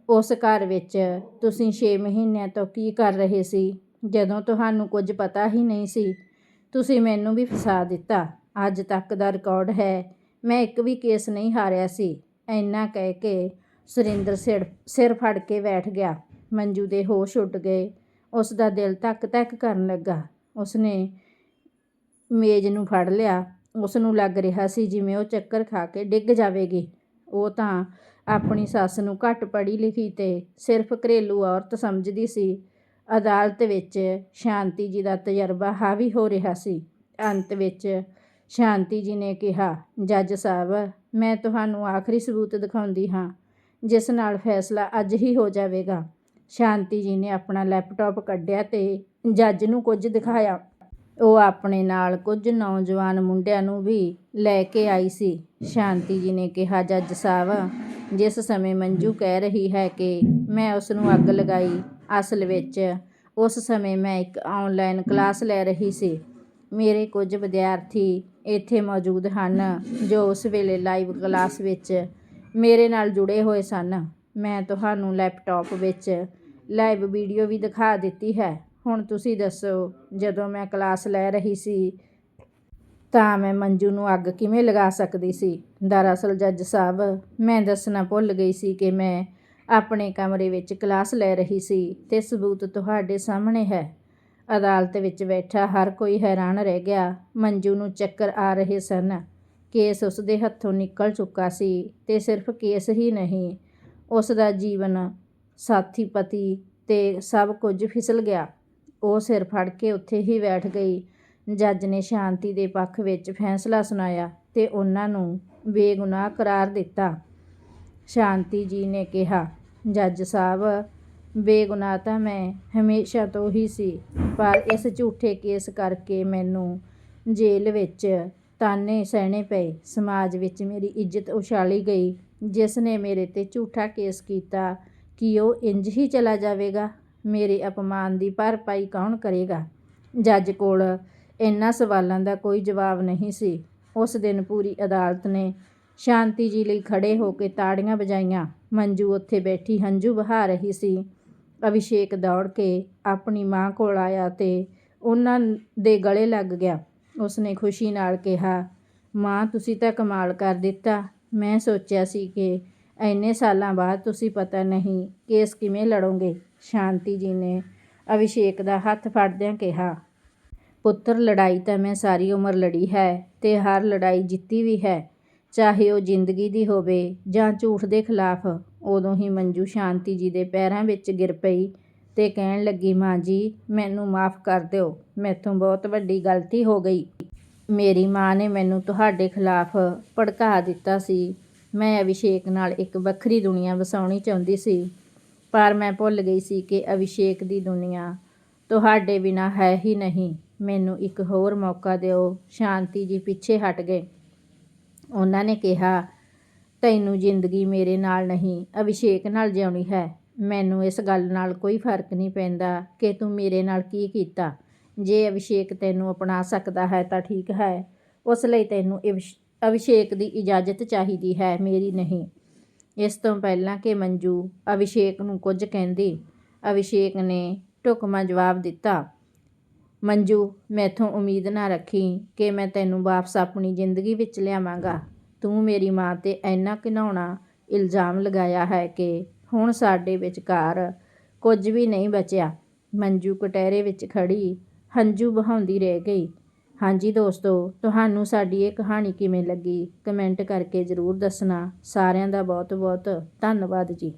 ਉਸ ਘਰ ਵਿੱਚ ਤੁਸੀਂ 6 ਮਹੀਨਿਆਂ ਤੋਂ ਕੀ ਕਰ ਰਹੇ ਸੀ? ਜਦੋਂ ਤੁਹਾਨੂੰ ਕੁਝ ਪਤਾ ਹੀ ਨਹੀਂ ਸੀ, ਤੁਸੀਂ ਮੈਨੂੰ ਵੀ ਫਸਾ ਦਿੱਤਾ। ਅੱਜ ਤੱਕ ਦਾ ਰਿਕਾਰਡ ਹੈ। ਮੈਂ ਇੱਕ ਵੀ ਕੇਸ ਨਹੀਂ ਹਾਰਿਆ ਸੀ। ਇੰਨਾ ਕਹਿ ਕੇ ਸੁਰਿੰਦਰ ਸਿਰ ਸਿਰ ਫੜ ਕੇ ਬੈਠ ਗਿਆ। ਮੰਜੂ ਦੇ ਹੋਸ਼ ਉੱਡ ਗਏ। ਉਸ ਦਾ ਦਿਲ ਧੱਕ ਧੱਕ ਕਰਨ ਲੱਗਾ। ਉਸਨੇ ਮੇਜ਼ ਨੂੰ ਫੜ ਲਿਆ। ਉਸ ਨੂੰ ਲੱਗ ਰਿਹਾ ਸੀ ਜਿਵੇਂ ਉਹ ਚੱਕਰ ਖਾ ਕੇ ਡਿੱਗ ਜਾਵੇਗੀ। ਉਹ ਤਾਂ ਆਪਣੀ ਸੱਸ ਨੂੰ ਘੱਟ ਪੜ੍ਹੀ ਲਿਖੀ ਤੇ ਸਿਰਫ ਘਰੇਲੂ ਔਰਤ ਸਮਝਦੀ ਸੀ। ਅਦਾਲਤ ਵਿੱਚ ਸ਼ਾਂਤੀ ਜੀ ਦਾ ਤਜਰਬਾ ਹਾਵੀ ਹੋ ਰਿਹਾ ਸੀ। ਅੰਤ ਵਿੱਚ ਸ਼ਾਂਤੀ ਜੀ ਨੇ ਕਿਹਾ, ਜੱਜ ਸਾਹਿਬ, ਮੈਂ ਤੁਹਾਨੂੰ ਆਖਰੀ ਸਬੂਤ ਦਿਖਾਉਂਦੀ ਹਾਂ, ਜਿਸ ਨਾਲ ਫੈਸਲਾ ਅੱਜ ਹੀ ਹੋ ਜਾਵੇਗਾ। ਸ਼ਾਂਤੀ ਜੀ ਨੇ ਆਪਣਾ ਲੈਪਟਾਪ ਕੱਢਿਆ ਤੇ ਜੱਜ ਨੂੰ ਕੁਝ ਦਿਖਾਇਆ। ਉਹ ਆਪਣੇ ਨਾਲ ਕੁਝ ਨੌਜਵਾਨ ਮੁੰਡਿਆਂ ਨੂੰ ਵੀ ਲੈ ਕੇ ਆਈ ਸੀ। ਸ਼ਾਂਤੀ ਜੀ ਨੇ ਕਿਹਾ, ਜੱਜ ਸਾਹਿਬ, ਜਿਸ ਸਮੇਂ ਮੰਜੂ ਕਹਿ ਰਹੀ ਹੈ ਕਿ ਮੈਂ ਉਸ ਨੂੰ ਅੱਗ ਲਗਾਈ, ਅਸਲ ਵਿੱਚ ਉਸ ਸਮੇਂ ਮੈਂ ਇੱਕ ਆਨਲਾਈਨ ਕਲਾਸ ਲੈ ਰਹੀ ਸੀ। ਮੇਰੇ ਕੁਝ ਵਿਦਿਆਰਥੀ ਇੱਥੇ ਮੌਜੂਦ ਹਨ ਜੋ ਉਸ ਵੇਲੇ ਲਾਈਵ ਕਲਾਸ ਵਿੱਚ ਮੇਰੇ ਨਾਲ ਜੁੜੇ ਹੋਏ ਸਨ। ਮੈਂ ਤੁਹਾਨੂੰ ਲੈਪਟਾਪ ਵਿੱਚ ਲਾਈਵ ਵੀਡੀਓ ਵੀ ਦਿਖਾ ਦਿੱਤੀ ਹੈ। ਹੁਣ ਤੁਸੀਂ ਦੱਸੋ, ਜਦੋਂ ਮੈਂ ਕਲਾਸ ਲੈ ਰਹੀ ਸੀ, ਤਾਂ ਮੈਂ ਮੰਜੂ ਨੂੰ ਅੱਗ ਕਿਵੇਂ ਲਗਾ ਸਕਦੀ ਸੀ? ਦਰਅਸਲ ਜੱਜ ਸਾਹਿਬ, ਮੈਂ ਦੱਸਣਾ ਭੁੱਲ ਗਈ ਸੀ ਕਿ ਮੈਂ ਆਪਣੇ ਕਮਰੇ ਵਿੱਚ ਕਲਾਸ ਲੈ ਰਹੀ ਸੀ ਤੇ ਸਬੂਤ ਤੁਹਾਡੇ ਸਾਹਮਣੇ ਹੈ। ਅਦਾਲਤ ਵਿੱਚ ਬੈਠਾ ਹਰ ਕੋਈ ਹੈਰਾਨ ਰਹਿ ਗਿਆ। ਮੰਜੂ ਨੂੰ ਚੱਕਰ ਆ ਰਹੇ ਸਨ। ਕੇਸ ਉਸ ਦੇ ਹੱਥੋਂ ਨਿਕਲ ਚੁੱਕਾ ਸੀ ਤੇ ਸਿਰਫ ਕੇਸ ਹੀ ਨਹੀਂ ਉਸ ਦਾ ਜੀਵਨ, ਸਾਥੀ, ਪਤੀ ਤੇ ਸਭ ਕੁਝ ਫਿਸਲ ਗਿਆ। ਉਹ ਸਿਰ ਫੜ ਕੇ ਉੱਥੇ ਹੀ ਬੈਠ ਗਈ। ਜੱਜ ਨੇ ਸ਼ਾਂਤੀ ਦੇ ਪੱਖ ਵਿੱਚ ਫੈਸਲਾ ਸੁਣਾਇਆ ਤੇ ਉਹਨਾਂ ਨੂੰ ਬੇਗੁਨਾਹ ਕਰਾਰ ਦਿੱਤਾ। ਸ਼ਾਂਤੀ ਜੀ ਨੇ ਕਿਹਾ, ਜੱਜ ਸਾਹਿਬ ਬੇਗੁਨਾਹ ਤਾਂ ਮੈਂ ਹਮੇਸ਼ਾ ਤੋਂ ਹੀ ਸੀ, ਪਰ ਇਸ ਝੂਠੇ ਕੇਸ ਕਰਕੇ ਮੈਨੂੰ ਜੇਲ੍ਹ ਵਿੱਚ ਤਾਨੇ ਸਹਿਣੇ ਪਏ। ਸਮਾਜ ਵਿੱਚ ਮੇਰੀ ਇੱਜ਼ਤ ਉਛਾਲੀ ਗਈ, ਜਿਸ ਨੇ ਮੇਰੇ ਤੇ ਝੂਠਾ ਕੇਸ ਕੀਤਾ ਕਿ ਉਹ ਇੰਜ ਹੀ ਚਲਾ ਜਾਵੇਗਾ। ਮੇਰੇ ਅਪਮਾਨ ਦੀ ਭਰਪਾਈ ਕੌਣ ਕਰੇਗਾ? ਜੱਜ ਕੋਲ ਇਹਨਾਂ ਸਵਾਲਾਂ ਦਾ ਕੋਈ ਜਵਾਬ ਨਹੀਂ ਸੀ। ਉਸ ਦਿਨ ਪੂਰੀ ਅਦਾਲਤ ਨੇ ਸ਼ਾਂਤੀ ਜੀ ਲਈ ਖੜੇ ਹੋ ਕੇ ਤਾੜੀਆਂ ਵਜਾਈਆਂ। ਮੰਜੂ ਉੱਥੇ ਬੈਠੀ ਹੰਝੂ ਵਹਾ ਰਹੀ ਸੀ। ਅਭਿਸ਼ੇਕ ਦੌੜ ਕੇ ਆਪਣੀ ਮਾਂ ਕੋਲ ਆਇਆ ਤੇ ਉਹਨਾਂ ਦੇ ਗਲੇ ਲੱਗ ਗਿਆ। ਉਸਨੇ ਖੁਸ਼ੀ ਨਾਲ ਕਿਹਾ, ਮਾਂ, ਤੁਸੀਂ ਤਾਂ ਕਮਾਲ ਕਰ ਦਿੱਤਾ। ਮੈਂ ਸੋਚਿਆ ਸੀ ਕਿ ਇੰਨੇ ਸਾਲਾਂ ਬਾਅਦ ਤੁਸੀਂ ਪਤਾ ਨਹੀਂ ਕੇਸ ਕਿਵੇਂ ਲੜੋਗੇ। ਸ਼ਾਂਤੀ ਜੀ ਨੇ ਅਭਿਸ਼ੇਕ ਦਾ ਹੱਥ ਫੜਦਿਆਂ ਕਿਹਾ, ਪੁੱਤਰ, ਲੜਾਈ ਤਾਂ ਮੈਂ ਸਾਰੀ ਉਮਰ ਲੜੀ ਹੈ ਤੇ ਹਰ ਲੜਾਈ ਜਿੱਤੀ ਵੀ ਹੈ। ਚਾਹੇ ਉਹ ਜ਼ਿੰਦਗੀ ਦੀ ਹੋਵੇ ਜਾਂ ਝੂਠ ਦੇ ਖਿਲਾਫ ਉਦੋਂ ਹੀ ਮੰਜੂ ਸ਼ਾਂਤੀ ਜੀ ਦੇ ਪੈਰਾਂ ਵਿੱਚ ਗਿਰ ਪਈ ਤੇ ਕਹਿਣ ਲੱਗੀ, ਮਾਂ ਜੀ, ਮੈਨੂੰ ਮਾਫ਼ ਕਰ ਦਿਓ, ਮੈਥੋਂ ਬਹੁਤ ਵੱਡੀ ਗਲਤੀ ਹੋ ਗਈ। ਮੇਰੀ ਮਾਂ ਨੇ ਮੈਨੂੰ ਤੁਹਾਡੇ ਖਿਲਾਫ ਭੜਕਾ ਦਿੱਤਾ ਸੀ। ਮੈਂ ਅਭਿਸ਼ੇਕ ਨਾਲ ਇੱਕ ਵੱਖਰੀ ਦੁਨੀਆ ਵਸਾਉਣੀ ਚਾਹੁੰਦੀ ਸੀ, ਪਰ ਮੈਂ ਭੁੱਲ ਗਈ ਸੀ ਕਿ ਅਭਿਸ਼ੇਕ ਦੀ ਦੁਨੀਆ ਤੁਹਾਡੇ ਬਿਨਾ ਹੈ ਹੀ ਨਹੀਂ। ਮੈਨੂੰ ਇੱਕ ਹੋਰ ਮੌਕਾ ਦਿਓ। ਸ਼ਾਂਤੀ ਜੀ ਪਿੱਛੇ ਹਟ ਗਏ। ਉਹਨਾਂ ਨੇ ਕਿਹਾ ਤੈਨੂੰ ਜ਼ਿੰਦਗੀ ਮੇਰੇ ਨਾਲ ਨਹੀਂ, ਅਭਿਸ਼ੇਕ ਨਾਲ ਜਿਉਣੀ ਹੈ। ਮੈਨੂੰ ਇਸ ਗੱਲ ਨਾਲ ਕੋਈ ਫ਼ਰਕ ਨਹੀਂ ਪੈਂਦਾ ਕਿ ਤੂੰ ਮੇਰੇ ਨਾਲ ਕੀ ਕੀਤਾ। ਜੇ ਅਭਿਸ਼ੇਕ ਤੈਨੂੰ ਅਪਣਾ ਸਕਦਾ ਹੈ ਤਾਂ ਠੀਕ ਹੈ। ਉਸ ਲਈ ਤੈਨੂੰ ਇਵਸ਼ ਅਭਿਸ਼ੇਕ ਦੀ ਇਜਾਜ਼ਤ ਚਾਹੀਦੀ ਹੈ, ਮੇਰੀ ਨਹੀਂ। ਇਸ ਤੋਂ ਪਹਿਲਾਂ ਕਿ ਮੰਜੂ ਅਭਿਸ਼ੇਕ ਨੂੰ ਕੁਝ ਕਹਿੰਦੀ, ਅਭਿਸ਼ੇਕ ਨੇ ਢੁਕਵਾਂ ਜਵਾਬ ਦਿੱਤਾ, ਮੰਜੂ, ਮੈਥੋਂ ਉਮੀਦ ਨਾ ਰੱਖੀ ਕਿ ਮੈਂ ਤੈਨੂੰ ਵਾਪਸ ਆਪਣੀ ਜ਼ਿੰਦਗੀ ਵਿੱਚ ਲਿਆਵਾਂਗਾ। ਤੂੰ ਮੇਰੀ ਮਾਂ ਤੇ ਇੰਨਾ ਘਿਨਾਉਣਾ ਇਲਜ਼ਾਮ ਲਗਾਇਆ ਹੈ ਕਿ ਹੁਣ ਸਾਡੇ ਵਿਚਕਾਰ ਕੁਝ ਵੀ ਨਹੀਂ ਬਚਿਆ। ਮੰਜੂ ਕਟਹਿਰੇ ਵਿੱਚ ਖੜੀ ਹੰਝੂ ਬਹਾਉਂਦੀ ਰਹਿ ਗਈ। ਹਾਂਜੀ ਦੋਸਤੋ, ਤੁਹਾਨੂੰ ਸਾਡੀ ਇਹ ਕਹਾਣੀ ਕਿਵੇਂ ਲੱਗੀ? ਕਮੈਂਟ ਕਰਕੇ ਜ਼ਰੂਰ ਦੱਸਣਾ। ਸਾਰਿਆਂ ਦਾ ਬਹੁਤ ਬਹੁਤ ਧੰਨਵਾਦ ਜੀ।